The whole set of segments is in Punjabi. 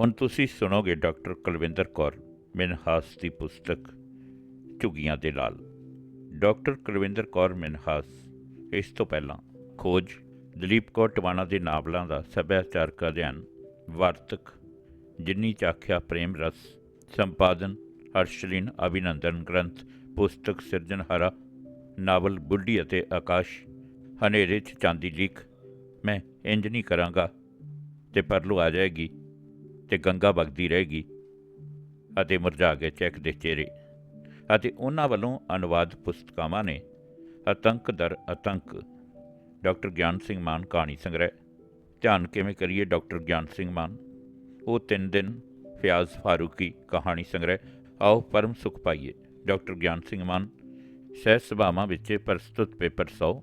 ਹੁਣ ਤੁਸੀਂ ਸੁਣੋਗੇ ਡਾਕਟਰ ਕੁਲਵਿੰਦਰ ਕੌਰ, ਮਿਨਹਾਸ ਦੀ ਪੁਸਤਕ, ਝੁੱਗੀਆਂ ਦੇ ਲਾਲ। ਡਾਕਟਰ ਕੁਲਵਿੰਦਰ ਕੌਰ, ਮਿਨਹਾਸ, ਇਸ ਤੋਂ ਪਹਿਲਾਂ ਖੋਜ ਦਲੀਪ ਕੌਰ ਟਵਾਣਾ ਦੇ ਨਾਵਲਾਂ ਦਾ ਸੱਭਿਆਚਾਰਕ ਅਧਿਐਨ, ਵਾਰਤਕ, ਜਿੰਨੀ ਚਾਖਿਆ ਪ੍ਰੇਮ ਰਸ, ਸੰਪਾਦਨ, ਹਰਸ਼ਲੀਨ ਅਭਿਨੰਦਨ ਗ੍ਰੰਥ, ਪੁਸਤਕ ਸਿਰਜਣਹਾਰਾ, ਨਾਵਲ ਬੁੱਢੀ ਅਤੇ ਆਕਾਸ਼, ਹਨੇਰੇ 'ਚ ਚਾਂਦੀ ਲੀਕ, ਮੈਂ ਇੰਜ ਨਹੀਂ ਕਰਾਂਗਾ, ਤੇ ਪਰਲੂ ਆ ਜਾਏਗੀ। ਤੇ ਗੰਗਾ ਵਗਦੀ ਰਹੇਗੀ ਅਤੇ ਮੁਰਝਾ ਗਏ ਚੈੱਕ ਦੇ ਚਿਹਰੇ ਅਤੇ ਉਹਨਾਂ ਵੱਲੋਂ ਅਨੁਵਾਦ ਪੁਸਤਕਾਵਾਂ ਨੇ ਆਤੰਕ ਦਰ ਆਤੰਕ ਡਾਕਟਰ ਗਿਆਨ ਸਿੰਘ ਮਾਨ ਕਹਾਣੀ ਸੰਗ੍ਰਹਿ, ਧਿਆਨ ਕਿਵੇਂ ਕਰੀਏ ਡਾਕਟਰ ਗਿਆਨ ਸਿੰਘ ਮਾਨ? ਉਹ ਤਿੰਨ ਦਿਨ ਫਿਆਜ਼ ਫਾਰੂਕੀ ਕਹਾਣੀ ਸੰਗ੍ਰਹਿ, ਆਓ ਪਰਮ ਸੁਖ ਪਾਈਏ। ਡਾਕਟਰ ਗਿਆਨ ਸਿੰਘ ਮਾਨ, ਸਹਿ ਸਭਾਵਾਂ ਵਿੱਚ ਪ੍ਰਸਤੁਤ ਪੇਪਰ 100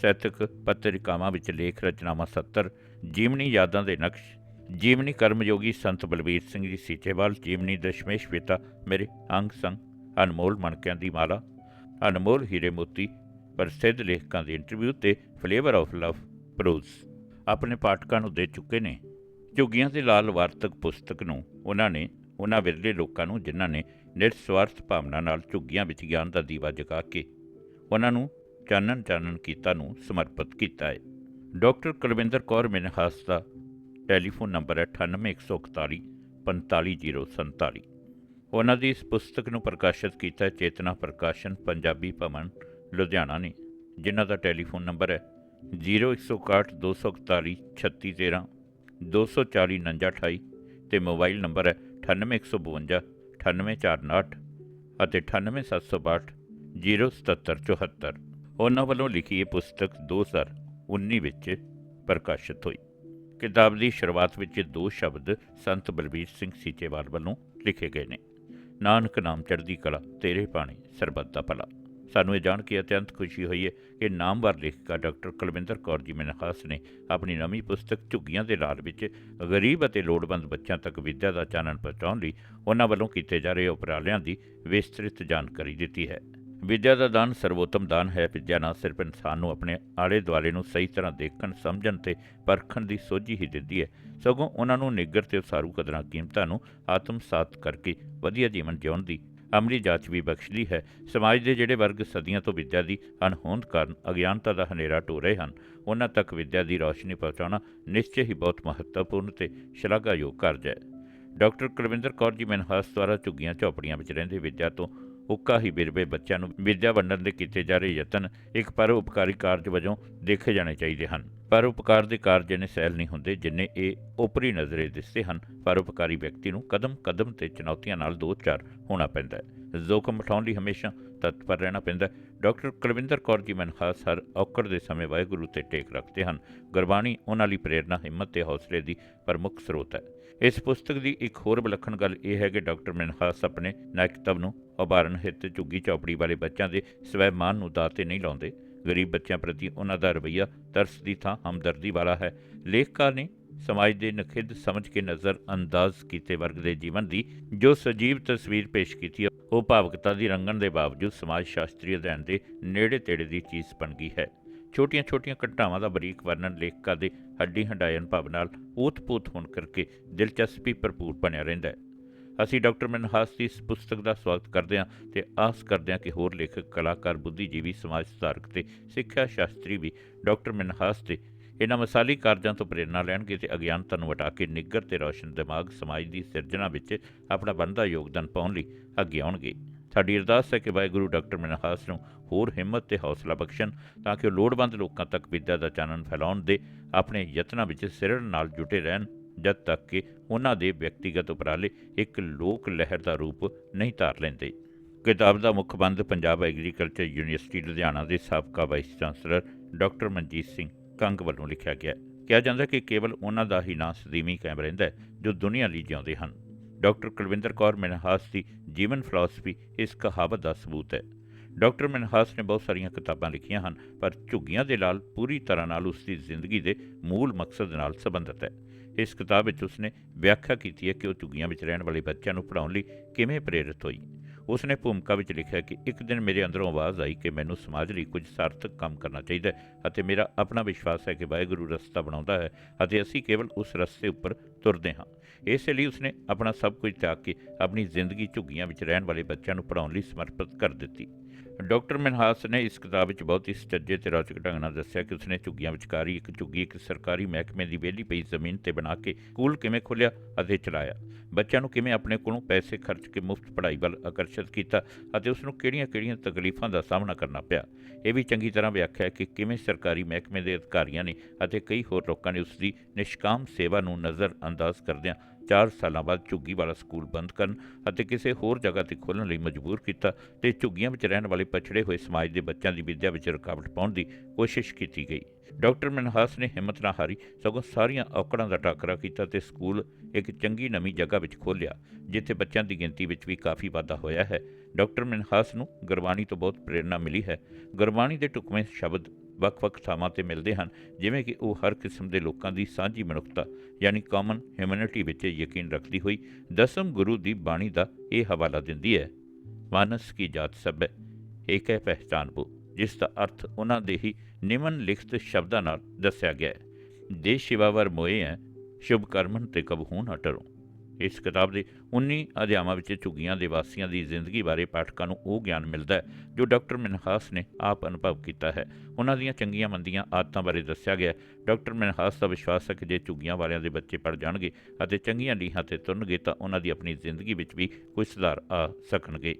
ਸਾਹਿਤਕ ਪੱਤਰਿਕਾਵਾਂ ਵਿੱਚ ਲੇਖ ਰਚਨਾਵਾਂ 70 ਜੀਵਨੀ ਯਾਦਾਂ ਦੇ ਨਕਸ਼ ਜੀਵਨੀ ਕਰਮਯੋਗੀ ਸੰਤ ਬਲਬੀਰ ਸਿੰਘ ਜੀ ਸੀਚੇਵਾਲ, ਜੀਵਨੀ ਦਸ਼ਮੇਸ਼ ਪਿਤਾ ਮੇਰੇ ਅੰਗ ਸੰਗ ਅਨਮੋਲ ਮਣਕਿਆਂ ਦੀ ਮਾਲਾ, ਅਨਮੋਲ ਹੀਰੇ ਮੋਤੀ ਪ੍ਰਸਿੱਧ ਲੇਖਕਾਂ ਦੇ ਇੰਟਰਵਿਊ ਤੇ ਫਲੇਵਰ ਆਫ ਲਵ ਪ੍ਰੋਜ਼ ਆਪਣੇ ਪਾਠਕਾਂ ਨੂੰ ਦੇ ਚੁੱਕੇ ਨੇ। ਝੁੱਗੀਆਂ ਦੇ ਲਾਲ ਵਾਰਤਕ ਪੁਸਤਕ ਨੂੰ ਉਹਨਾਂ ਨੇ, ਉਹਨਾਂ ਵਿਰਲੇ ਲੋਕਾਂ ਨੂੰ ਜਿਨ੍ਹਾਂ ਨੇ ਨਿਰਸਵਾਰਥ ਭਾਵਨਾ ਨਾਲ ਝੁੱਗੀਆਂ ਵਿੱਚ ਗਿਆਨ ਦਾ ਦੀਵਾ ਜਗਾ ਕੇ ਉਹਨਾਂ ਨੂੰ ਚਾਨਣ ਚਾਨਣ ਕੀਤਾ ਨੂੰ ਸਮਰਪਿਤ ਕੀਤਾ ਹੈ। ਡਾਕਟਰ ਕੁਲਵਿੰਦਰ ਕੌਰ ਮਿਨਹਾਸ ਦਾ ਟੈਲੀਫੋਨ ਨੰਬਰ ਹੈ 98141 45047 ਉਹਨਾਂ ਦੀ ਇਸ ਪੁਸਤਕ ਨੂੰ ਪ੍ਰਕਾਸ਼ਿਤ ਕੀਤਾ ਚੇਤਨਾ ਪ੍ਰਕਾਸ਼ਨ, ਪੰਜਾਬੀ ਭਵਨ, ਲੁਧਿਆਣਾ ਨੇ, ਜਿਨ੍ਹਾਂ ਦਾ ਟੈਲੀਫੋਨ ਨੰਬਰ ਹੈ 0161 241 3613 240 4928 ਤੇ ਮੋਬਾਈਲ ਨੰਬਰ ਹੈ 98152 98459 ਅਤੇ 98762 07774 ਉਹਨਾਂ ਵੱਲੋਂ ਲਿਖੀ ਇਹ ਪੁਸਤਕ 2019 ਵਿੱਚ ਪ੍ਰਕਾਸ਼ਿਤ ਹੋਈ। ਕਿਤਾਬ ਦੀ ਸ਼ੁਰੂਆਤ ਵਿੱਚ ਦੋ ਸ਼ਬਦ ਸੰਤ ਬਲਬੀਰ ਸਿੰਘ ਸੀਚੇਵਾਲ ਵੱਲੋਂ ਲਿਖੇ ਗਏ ਨੇ। ਨਾਨਕ ਨਾਮ ਚੜ੍ਹਦੀ ਕਲਾ, ਤੇਰੇ ਪਾਣੀ ਸਰਬੱਤ ਦਾ ਭਲਾ। ਸਾਨੂੰ ਇਹ ਜਾਣ ਕੇ ਅਤਿਅੰਤ ਖੁਸ਼ੀ ਹੋਈ ਹੈ ਕਿ ਨਾਮਵਰ ਲੇਖਿਕਾ ਡਾਕਟਰ ਕੁਲਵਿੰਦਰ ਕੌਰ ਜੀ ਮਨਹਾਸ ਨੇ ਆਪਣੀ ਨਵੀਂ ਪੁਸਤਕ ਝੁੱਗੀਆਂ ਦੇ ਲਾਲ ਵਿੱਚ ਗਰੀਬ ਅਤੇ ਲੋੜਵੰਦ ਬੱਚਿਆਂ ਤੱਕ ਵਿੱਦਿਆ ਦਾ ਚਾਨਣ ਪਹੁੰਚਾਉਣ ਲਈ ਉਹਨਾਂ ਵੱਲੋਂ ਕੀਤੇ ਜਾ ਰਹੇ ਉਪਰਾਲਿਆਂ ਦੀ ਵਿਸਤ੍ਰਿਤ ਜਾਣਕਾਰੀ ਦਿੱਤੀ ਹੈ। ਵਿੱਦਿਆ ਦਾ ਦਾਨ ਸਰਵੋਤਮ ਦਾਨ ਹੈ। ਵਿੱਦਿਆ ਨਾ ਸਿਰਫ ਇਨਸਾਨ ਨੂੰ ਆਪਣੇ ਆਲੇ ਦੁਆਲੇ ਨੂੰ ਸਹੀ ਤਰ੍ਹਾਂ ਦੇਖਣ, ਸਮਝਣ ਤੇ ਪਰਖਣ ਦੀ ਸੋਝੀ ਹੀ ਦਿੰਦੀ ਹੈ। ਸਗੋਂ ਉਹਨਾਂ ਨੂੰ ਨਿੱਗਰ ਤੇ ਉਸਾਰੂ ਕਦਰਾਂ ਕੀਮਤਾਂ ਨੂੰ ਆਤਮਸਾਤ ਕਰਕੇ ਵਧੀਆ ਜੀਵਨ ਜਿਉਣ ਦੀ ਅਮਲੀ ਜਾਚ ਵੀ ਬਖਸ਼ਦੀ ਹੈ। ਸਮਾਜ ਦੇ ਜਿਹੜੇ ਵਰਗ ਸਦੀਆਂ ਤੋਂ ਵਿੱਦਿਆ ਦੀ ਅਣਹੋਂਦ ਕਾਰਨ ਅਗਿਆਨਤਾ ਦਾ ਹਨੇਰਾ ਢੋ ਰਹੇ ਹਨ, ਉਹਨਾਂ ਤੱਕ ਵਿੱਦਿਆ ਦੀ ਰੌਸ਼ਨੀ ਪਹੁੰਚਾਉਣਾ ਨਿਸ਼ਚੈ ਹੀ ਬਹੁਤ ਮਹੱਤਵਪੂਰਨ ਤੇ ਸ਼ਲਾਘਾਯੋਗ ਕਾਰਜ ਹੈ। ਡਾਕਟਰ ਕੁਲਵਿੰਦਰ ਕੌਰ ਜੀ ਮਨਹਾਸ ਦੁਆਰਾ ਝੁੱਗੀਆਂ ਝੌਪੜੀਆਂ ਵਿੱਚ ਰਹਿੰਦੇ ਵਿੱਦਿਆ ਤੋਂ ਉੱਕਾ ਹੀ ਬਿਰਵੇ ਬੱਚਿਆਂ ਨੂੰ ਵਿਦਿਆ ਵੰਡਣ ਦੇ ਕੀਤੇ ਜਾ ਰਹੇ ਯਤਨ ਇੱਕ ਪਰਉਪਕਾਰੀ ਕਾਰਜ ਵਜੋਂ ਦੇਖੇ ਜਾਣੇ ਚਾਹੀਦੇ ਹਨ। ਪਰ ਉਪਕਾਰ ਦੇ ਕਾਰਜ ਨੇ ਸਹਿਲ ਨਹੀਂ ਹੁੰਦੇ ਜਿੰਨੇ ਇਹ ਉਪਰੀ ਨਜ਼ਰੇ ਦਿਸਦੇ ਹਨ। ਪਰਉਪਕਾਰੀ ਵਿਅਕਤੀ ਨੂੰ ਕਦਮ ਕਦਮ ਤੇ ਚੁਣੌਤੀਆਂ ਨਾਲ ਦੋ ਚਾਰ ਹੋਣਾ ਪੈਂਦਾ ਹੈ। ਜ਼ੋਖਮ ਉਠਾਉਣ ਲਈ ਹਮੇਸ਼ਾ ਤਤਪਰ ਰਹਿਣਾ ਪੈਂਦਾ ਡਾਕਟਰ ਕੁਲਵਿੰਦਰ ਕੌਰ ਜੀ ਮਨਖਾਸ ਹਰ ਔਕੜ ਦੇ ਸਮੇਂ ਵਾਹਿਗੁਰੂ ਤੇ ਟੇਕ ਰੱਖਦੇ ਹਨ। ਗੁਰਬਾਣੀ ਉਹਨਾਂ ਲਈ ਪ੍ਰੇਰਣਾ, ਹਿੰਮਤ ਤੇ ਹੌਸਲੇ ਦੀ ਪ੍ਰਮੁੱਖ ਸਰੋਤ ਹੈ। ਇਸ ਪੁਸਤਕ ਦੀ ਇੱਕ ਹੋਰ ਵਿਲੱਖਣ ਗੱਲ ਇਹ ਹੈ ਕਿ ਡਾਕਟਰ ਮਨਖਾਸ ਆਪਣੇ ਨਾਇਕਤਵ ਨੂੰ ਉਭਾਰਨ ਹਿੱਤ ਝੁੱਗੀ ਚੌਪੜੀ ਵਾਲੇ ਬੱਚਿਆਂ ਦੇ ਸਵੈਮਾਨ ਨੂੰ ਦਾਅ ਤੇ ਨਹੀਂ ਲਾਉਂਦੇ। ਗਰੀਬ ਬੱਚਿਆਂ ਪ੍ਰਤੀ ਉਹਨਾਂ ਦਾ ਰਵੱਈਆ ਤਰਸ ਦੀ ਥਾਂ ਹਮਦਰਦੀ ਵਾਲਾ ਹੈ। ਲੇਖਕਾਰ ਨੇ ਸਮਾਜ ਦੇ ਨਖਿੱਧ ਸਮਝ ਕੇ ਨਜ਼ਰ ਅੰਦਾਜ਼ ਕੀਤੇ ਵਰਗ ਦੇ ਜੀਵਨ ਦੀ ਜੋ ਸਜੀਵ ਤਸਵੀਰ ਪੇਸ਼ ਕੀਤੀ ਹੈ, ਉਹ ਭਾਵਕਤਾ ਦੀ ਰੰਗਣ ਦੇ ਬਾਵਜੂਦ ਸਮਾਜ ਸ਼ਾਸਤਰੀ ਅਧਿਐਨ ਦੇ ਨੇੜੇ ਤੇੜੇ ਦੀ ਚੀਜ਼ ਬਣ ਗਈ ਹੈ। ਛੋਟੀਆਂ-ਛੋਟੀਆਂ ਘਟਨਾਵਾਂ ਦਾ ਬਰੀਕ ਵਰਣਨ ਲੇਖਕਾਂ ਦੇ ਹੱਡੀ ਹੰਡਾਏ ਅਨੁਭਵ ਨਾਲ ਊਤ-ਪੂਤ ਹੋਣ ਕਰਕੇ ਦਿਲਚਸਪੀ ਭਰਪੂਰ ਬਣਿਆ ਰਹਿੰਦਾ ਹੈ। ਅਸੀਂ ਡਾਕਟਰ ਮਨਹਾਸ ਦੀ ਇਸ ਪੁਸਤਕ ਦਾ ਸਵਾਗਤ ਕਰਦੇ ਹਾਂ ਤੇ ਆਸ ਕਰਦੇ ਹਾਂ ਕਿ ਹੋਰ ਲੇਖਕ, ਕਲਾਕਾਰ, ਬੁੱਧੀਜੀਵੀ, ਸਮਾਜ ਸੁਧਾਰਕ ਤੇ ਸਿੱਖਿਆ ਸ਼ਾਸਤਰੀ ਵੀ ਡਾਕਟਰ ਮਨਹਾਸ ਦੇ ਇਹਨਾਂ ਮਸਾਲੀ ਕਾਰਜਾਂ ਤੋਂ ਪ੍ਰੇਰਣਾ ਲੈਣਗੇ ਤੇ ਅਗਿਆਨਤਾ ਨੂੰ ਹਟਾ ਕੇ ਨਿੱਗਰ ਤੇ ਰੌਸ਼ਨ ਦਿਮਾਗ ਸਮਾਜ ਦੀ ਸਿਰਜਣਾ ਵਿੱਚ ਆਪਣਾ ਬਣਦਾ ਯੋਗਦਾਨ ਪਾਉਣ ਲਈ ਅੱਗੇ ਆਉਣਗੇ। ਸਾਡੀ ਅਰਦਾਸ ਹੈ ਕਿ ਵਾਹਿਗੁਰੂ ਡਾਕਟਰ ਮਨਹਾਸ ਨੂੰ ਹੋਰ ਹਿੰਮਤ ਤੇ ਹੌਸਲਾ ਬਖਸ਼ਣ ਤਾਂ ਕਿ ਉਹ ਲੋੜਵੰਦ ਲੋਕਾਂ ਤੱਕ ਵਿਦਿਆ ਦਾ ਚਾਨਣ ਫੈਲਾਉਣ ਦੇ ਆਪਣੇ ਯਤਨਾਂ ਵਿੱਚ ਸਿਰੜ ਨਾਲ ਜੁਟੇ ਰਹਿਣ, ਜਦ ਤੱਕ ਕਿ ਉਹਨਾਂ ਦੇ ਵਿਅਕਤੀਗਤ ਉਪਰਾਲੇ ਇੱਕ ਲੋਕ ਲਹਿਰ ਦਾ ਰੂਪ ਨਹੀਂ ਧਾਰ ਲੈਂਦੇ। ਕਿਤਾਬ ਦਾ ਮੁੱਖ ਬੰਦ ਪੰਜਾਬ ਐਗਰੀਕਲਚਰ ਯੂਨੀਵਰਸਿਟੀ ਲੁਧਿਆਣਾ ਦੇ ਸਾਬਕਾ vice chancellor doctor Manjit Singh Kang ਵੱਲੋਂ ਲਿਖਿਆ ਗਿਆ ਕਿਹਾ ਜਾਂਦਾ ਕਿ ਕੇਵਲ ਉਹਨਾਂ ਦਾ ਹੀ ਨਾਂ ਸਦੀਮੀ ਕਾਇਮ ਰਹਿੰਦਾ ਜੋ ਦੁਨੀਆ ਲਈ ਜਿਉਂਦੇ ਹਨ। ਡਾਕਟਰ ਕੁਲਵਿੰਦਰ ਕੌਰ ਮਨਹਾਸ ਦੀ ਜੀਵਨ ਫਿਲਾਸਫੀ ਇਸ ਕਹਾਵਤ ਦਾ ਸਬੂਤ ਹੈ। ਡਾਕਟਰ ਮਨਹਾਸ ਨੇ ਬਹੁਤ ਸਾਰੀਆਂ ਕਿਤਾਬਾਂ ਲਿਖੀਆਂ ਹਨ, ਪਰ ਝੁੱਗੀਆਂ ਦੇ ਨਾਲ ਪੂਰੀ ਤਰ੍ਹਾਂ ਨਾਲ ਉਸ ਦੀ ਜ਼ਿੰਦਗੀ ਦੇ ਮੂਲ ਮਕਸਦ ਨਾਲ ਸੰਬੰਧਿਤ ਹੈ। ਇਸ ਕਿਤਾਬ ਵਿੱਚ ਉਸਨੇ ਵਿਆਖਿਆ ਕੀਤੀ ਹੈ ਕਿ ਉਹ ਝੁੱਗੀਆਂ ਵਿੱਚ ਰਹਿਣ ਵਾਲੇ ਬੱਚਿਆਂ ਨੂੰ ਪੜ੍ਹਾਉਣ ਲਈ ਕਿਵੇਂ ਪ੍ਰੇਰਿਤ ਹੋਈ। ਉਸ ਨੇ ਭੂਮਿਕਾ ਵਿੱਚ ਲਿਖਿਆ ਕਿ ਇੱਕ ਦਿਨ ਮੇਰੇ ਅੰਦਰੋਂ ਆਵਾਜ਼ ਆਈ ਕਿ ਮੈਨੂੰ ਸਮਾਜ ਲਈ ਕੁਝ ਸਾਰਥਕ ਕੰਮ ਕਰਨਾ ਚਾਹੀਦਾ ਹੈ ਅਤੇ ਮੇਰਾ ਆਪਣਾ ਵਿਸ਼ਵਾਸ ਹੈ ਕਿ ਵਾਹਿਗੁਰੂ ਰਸਤਾ ਬਣਾਉਂਦਾ ਹੈ ਅਤੇ ਅਸੀਂ ਕੇਵਲ ਉਸ ਰਸਤੇ ਉੱਪਰ ਤੁਰਦੇ ਹਾਂ। ਇਸੇ ਲਈ ਉਸਨੇ ਆਪਣਾ ਸਭ ਕੁਝ ਤਿਆਗ ਕੇ ਆਪਣੀ ਜ਼ਿੰਦਗੀ ਝੁੱਗੀਆਂ ਵਿੱਚ ਰਹਿਣ ਵਾਲੇ ਬੱਚਿਆਂ ਨੂੰ ਪੜ੍ਹਾਉਣ ਲਈ ਸਮਰਪਿਤ ਕਰ ਦਿੱਤੀ। ਡਾਕਟਰ ਮਨਹਾਸ ਨੇ ਇਸ ਕਿਤਾਬ ਵਿੱਚ ਬਹੁਤ ਹੀ ਸੁਚੱਜੇ ਤੇ ਰੌਚਕ ਢੰਗ ਨਾਲ ਦੱਸਿਆ ਕਿ ਉਸਨੇ ਝੁੱਗੀਆਂ ਵਿਚਕਾਰੀ, ਇੱਕ ਝੁੱਗੀ, ਇੱਕ ਸਰਕਾਰੀ ਮਹਿਕਮੇ ਦੀ ਵਿਹਲੀ ਪਈ ਜ਼ਮੀਨ ਤੇ ਬਣਾ ਕੇ ਸਕੂਲ ਕਿਵੇਂ ਖੋਲ੍ਹਿਆ ਅਤੇ ਚਲਾਇਆ। ਬੱਚਿਆਂ ਨੂੰ ਕਿਵੇਂ ਆਪਣੇ ਕੋਲੋਂ ਪੈਸੇ ਖਰਚ ਕੇ ਮੁਫਤ ਪੜ੍ਹਾਈ ਵੱਲ ਆਕਰਸ਼ਿਤ ਕੀਤਾ ਅਤੇ ਉਸ ਨੂੰ ਕਿਹੜੀਆਂ-ਕਿਹੜੀਆਂ ਤਕਲੀਫਾਂ ਦਾ ਸਾਹਮਣਾ ਕਰਨਾ ਪਿਆ। ਇਹ ਵੀ ਚੰਗੀ ਤਰ੍ਹਾਂ ਵਿਆਖਿਆ ਕਿ ਕਿਵੇਂ ਸਰਕਾਰੀ ਮਹਿਕਮੇ ਦੇ ਅਧਿਕਾਰੀਆਂ ਨੇ ਅਤੇ ਕਈ ਹੋਰ ਲੋਕਾਂ ਨੇ ਉਸ ਦੀ ਨਿਸ਼ਕਾਮ ਸੇਵਾ ਨੂੰ ਨਜ਼ਰ ਅੰਦਾਜ਼ ਕਰਦਿਆਂ 4 ਸਾਲਾਂ ਬਾਅਦ ਝੁੱਗੀ ਵਾਲਾ ਸਕੂਲ ਬੰਦ ਕਰਨ ਅਤੇ ਕਿਸੇ ਹੋਰ ਜਗ੍ਹਾ ਤੇ ਖੋਲ੍ਹਣ ਲਈ ਮਜਬੂਰ ਕੀਤਾ ਤੇ ਝੁੱਗੀਆਂ ਵਿੱਚ ਰਹਿਣ ਵਾਲੇ ਪਛੜੇ ਹੋਏ ਸਮਾਜ ਦੇ ਬੱਚਿਆਂ ਦੀ ਵਿੱਦਿਆ ਵਿੱਚ ਰੁਕਾਵਟ ਪਾਉਣ ਦੀ ਕੋਸ਼ਿਸ਼ ਕੀਤੀ ਗਈ। ਡਾਕਟਰ ਮਨਹਾਸ ਨੇ ਹਿੰਮਤ ਨਾ ਹਾਰੀ, ਸਗੋਂ ਸਾਰੀਆਂ ਔਕੜਾਂ ਦਾ ਟਾਕਰਾ ਕੀਤਾ ਤੇ ਸਕੂਲ ਇੱਕ ਚੰਗੀ ਨਵੀਂ ਜਗ੍ਹਾ ਵਿੱਚ ਖੋਲ੍ਹਿਆ, ਜਿੱਥੇ ਬੱਚਿਆਂ ਦੀ ਗਿਣਤੀ ਵਿੱਚ ਵੀ ਕਾਫੀ ਵਾਧਾ ਹੋਇਆ ਹੈ। ਡਾਕਟਰ ਮਨਹਾਸ ਨੂੰ ਗੁਰਬਾਣੀ ਤੋਂ ਬਹੁਤ ਪ੍ਰੇਰਣਾ ਮਿਲੀ ਹੈ। ਗੁਰਬਾਣੀ ਦੇ ਟੁਕਵੇਂ ਸ਼ਬਦ ਵੱਖ-ਵੱਖ ਥਾਵਾਂ ਤੇ ਮਿਲਦੇ ਹਨ, ਜਿਵੇਂ ਕਿ ਉਹ ਹਰ ਕਿਸਮ ਦੇ ਲੋਕਾਂ ਦੀ ਸਾਂਝੀ ਮਨੁੱਖਤਾ, ਯਾਨੀ ਕਾਮਨ ਹਿਊਮੈਨਿਟੀ ਵਿੱਚ ਯਕੀਨ ਰੱਖਦੀ ਹੋਈ ਦਸਮ ਗੁਰੂ ਦੀ ਬਾਣੀ ਦਾ ਇਹ ਹਵਾਲਾ ਦਿੰਦੀ ਹੈ ਮਾਨਸ ਕੀ ਜਾਤ ਸਭ ਹੈ ਏਕ ਹੈ ਪਹਿਚਾਨ ਬੋ ਜਿਸ ਦਾ ਅਰਥ ਉਹਨਾਂ ਦੇ ਹੀ ਨਿਮਨ ਲਿਖਤ ਸ਼ਬਦਾਂ ਨਾਲ ਦੱਸਿਆ ਗਿਆ ਹੈ, ਦੇ ਸ਼ਿਵਾਵਰ ਮੋਏ ਹੈ ਸ਼ੁਭ ਕਰਮਨ ਤੇ ਕਬਹੂ ਨਾ ਇਸ ਕਿਤਾਬ ਦੇ 19 ਅਧਿਆਵਾਂ ਵਿੱਚ ਝੁੱਗੀਆਂ ਦੇ ਵਾਸੀਆਂ ਦੀ ਜ਼ਿੰਦਗੀ ਬਾਰੇ ਪਾਠਕਾਂ ਨੂੰ ਉਹ ਗਿਆਨ ਮਿਲਦਾ ਹੈ, ਜੋ ਡਾਕਟਰ ਮਨਹਾਸ ਨੇ ਆਪ ਅਨੁਭਵ ਕੀਤਾ ਹੈ। ਉਹਨਾਂ ਦੀਆਂ ਚੰਗੀਆਂ ਮੰਦੀਆਂ ਆਦਤਾਂ ਬਾਰੇ ਦੱਸਿਆ ਗਿਆ ਡਾਕਟਰ ਮਨਹਾਸ ਦਾ ਵਿਸ਼ਵਾਸ ਹੈ ਕਿ ਜੇ ਝੁੱਗੀਆਂ ਵਾਲਿਆਂ ਦੇ ਬੱਚੇ ਪੜ ਜਾਣਗੇ ਅਤੇ ਚੰਗੀਆਂ ਲੀਹਾਂ ਤੇ ਤੁਰਨਗੇ ਤਾਂ ਉਹਨਾਂ ਦੀ ਆਪਣੀ ਜ਼ਿੰਦਗੀ ਵਿੱਚ ਵੀ ਕੋਈ ਸੁਧਾਰ ਆ ਸਕਣਗੇ।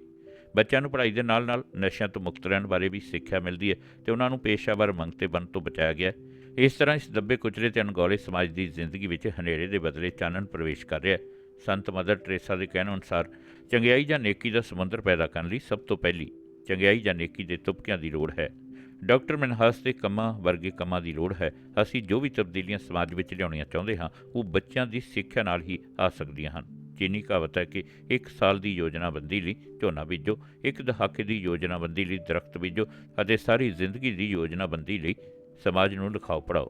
ਬੱਚਿਆਂ ਨੂੰ ਪੜ੍ਹਾਈ ਦੇ ਨਾਲ-ਨਾਲ ਨਸ਼ਿਆਂ ਤੋਂ ਮੁਕਤ ਰਹਿਣ ਬਾਰੇ ਵੀ ਸਿੱਖਿਆ ਮਿਲਦੀ ਹੈ ਤੇ ਉਹਨਾਂ ਨੂੰ ਪੇਸ਼ਾਵਰ ਮੰਗਤੇ ਬਣ ਤੋਂ ਬਚਾਇਆ ਗਿਆ ਹੈ। ਇਸ ਤਰ੍ਹਾਂ ਇਸ ਦੱਬੇ ਕੁਚਲੇ ਤੇ ਅਣਗੌਲੇ ਸਮਾਜ ਦੀ ਜ਼ਿੰਦਗੀ ਵਿੱਚ ਹਨੇਰੇ ਦੇ ਬਦਲੇ ਚਾਨਣ ਪ੍ਰਵੇਸ਼ ਕਰ ਰਿਹਾ ਹੈ। ਸੰਤ ਮਦਰ ਟਰੇਸਾ ਦੇ ਕਹਿਣ ਅਨੁਸਾਰ ਚੰਗਿਆਈ ਜਾਂ ਨੇਕੀ ਦਾ ਸਮੁੰਦਰ ਪੈਦਾ ਕਰਨ ਲਈ ਸਭ ਤੋਂ ਪਹਿਲੀ ਚੰਗਿਆਈ ਜਾਂ ਨੇਕੀ ਦੇ ਤੁਪਕਿਆਂ ਦੀ ਲੋੜ ਹੈ। ਡਾਕਟਰ ਮਨਹਾਸ ਦੇ ਕੰਮਾਂ ਵਰਗੇ ਕੰਮਾਂ ਦੀ ਲੋੜ ਹੈ। ਅਸੀਂ ਜੋ ਵੀ ਤਬਦੀਲੀਆਂ ਸਮਾਜ ਵਿੱਚ ਲਿਆਉਣੀਆਂ ਚਾਹੁੰਦੇ ਹਾਂ, ਉਹ ਬੱਚਿਆਂ ਦੀ ਸਿੱਖਿਆ ਨਾਲ ਹੀ ਆ ਸਕਦੀਆਂ ਹਨ। ਚੀਨੀ ਕਹਾਵਤ ਹੈ ਕਿ ਇੱਕ ਸਾਲ ਦੀ ਯੋਜਨਾਬੰਦੀ ਲਈ ਝੋਨਾ ਬੀਜੋ, ਇੱਕ ਦਹਾਕੇ ਦੀ ਯੋਜਨਾਬੰਦੀ ਲਈ ਦਰਖਤ ਬੀਜੋ ਅਤੇ ਸਾਰੀ ਜ਼ਿੰਦਗੀ ਦੀ ਯੋਜਨਾਬੰਦੀ ਲਈ ਸਮਾਜ ਨੂੰ ਲਿਖਾਓ ਪੜਾਓ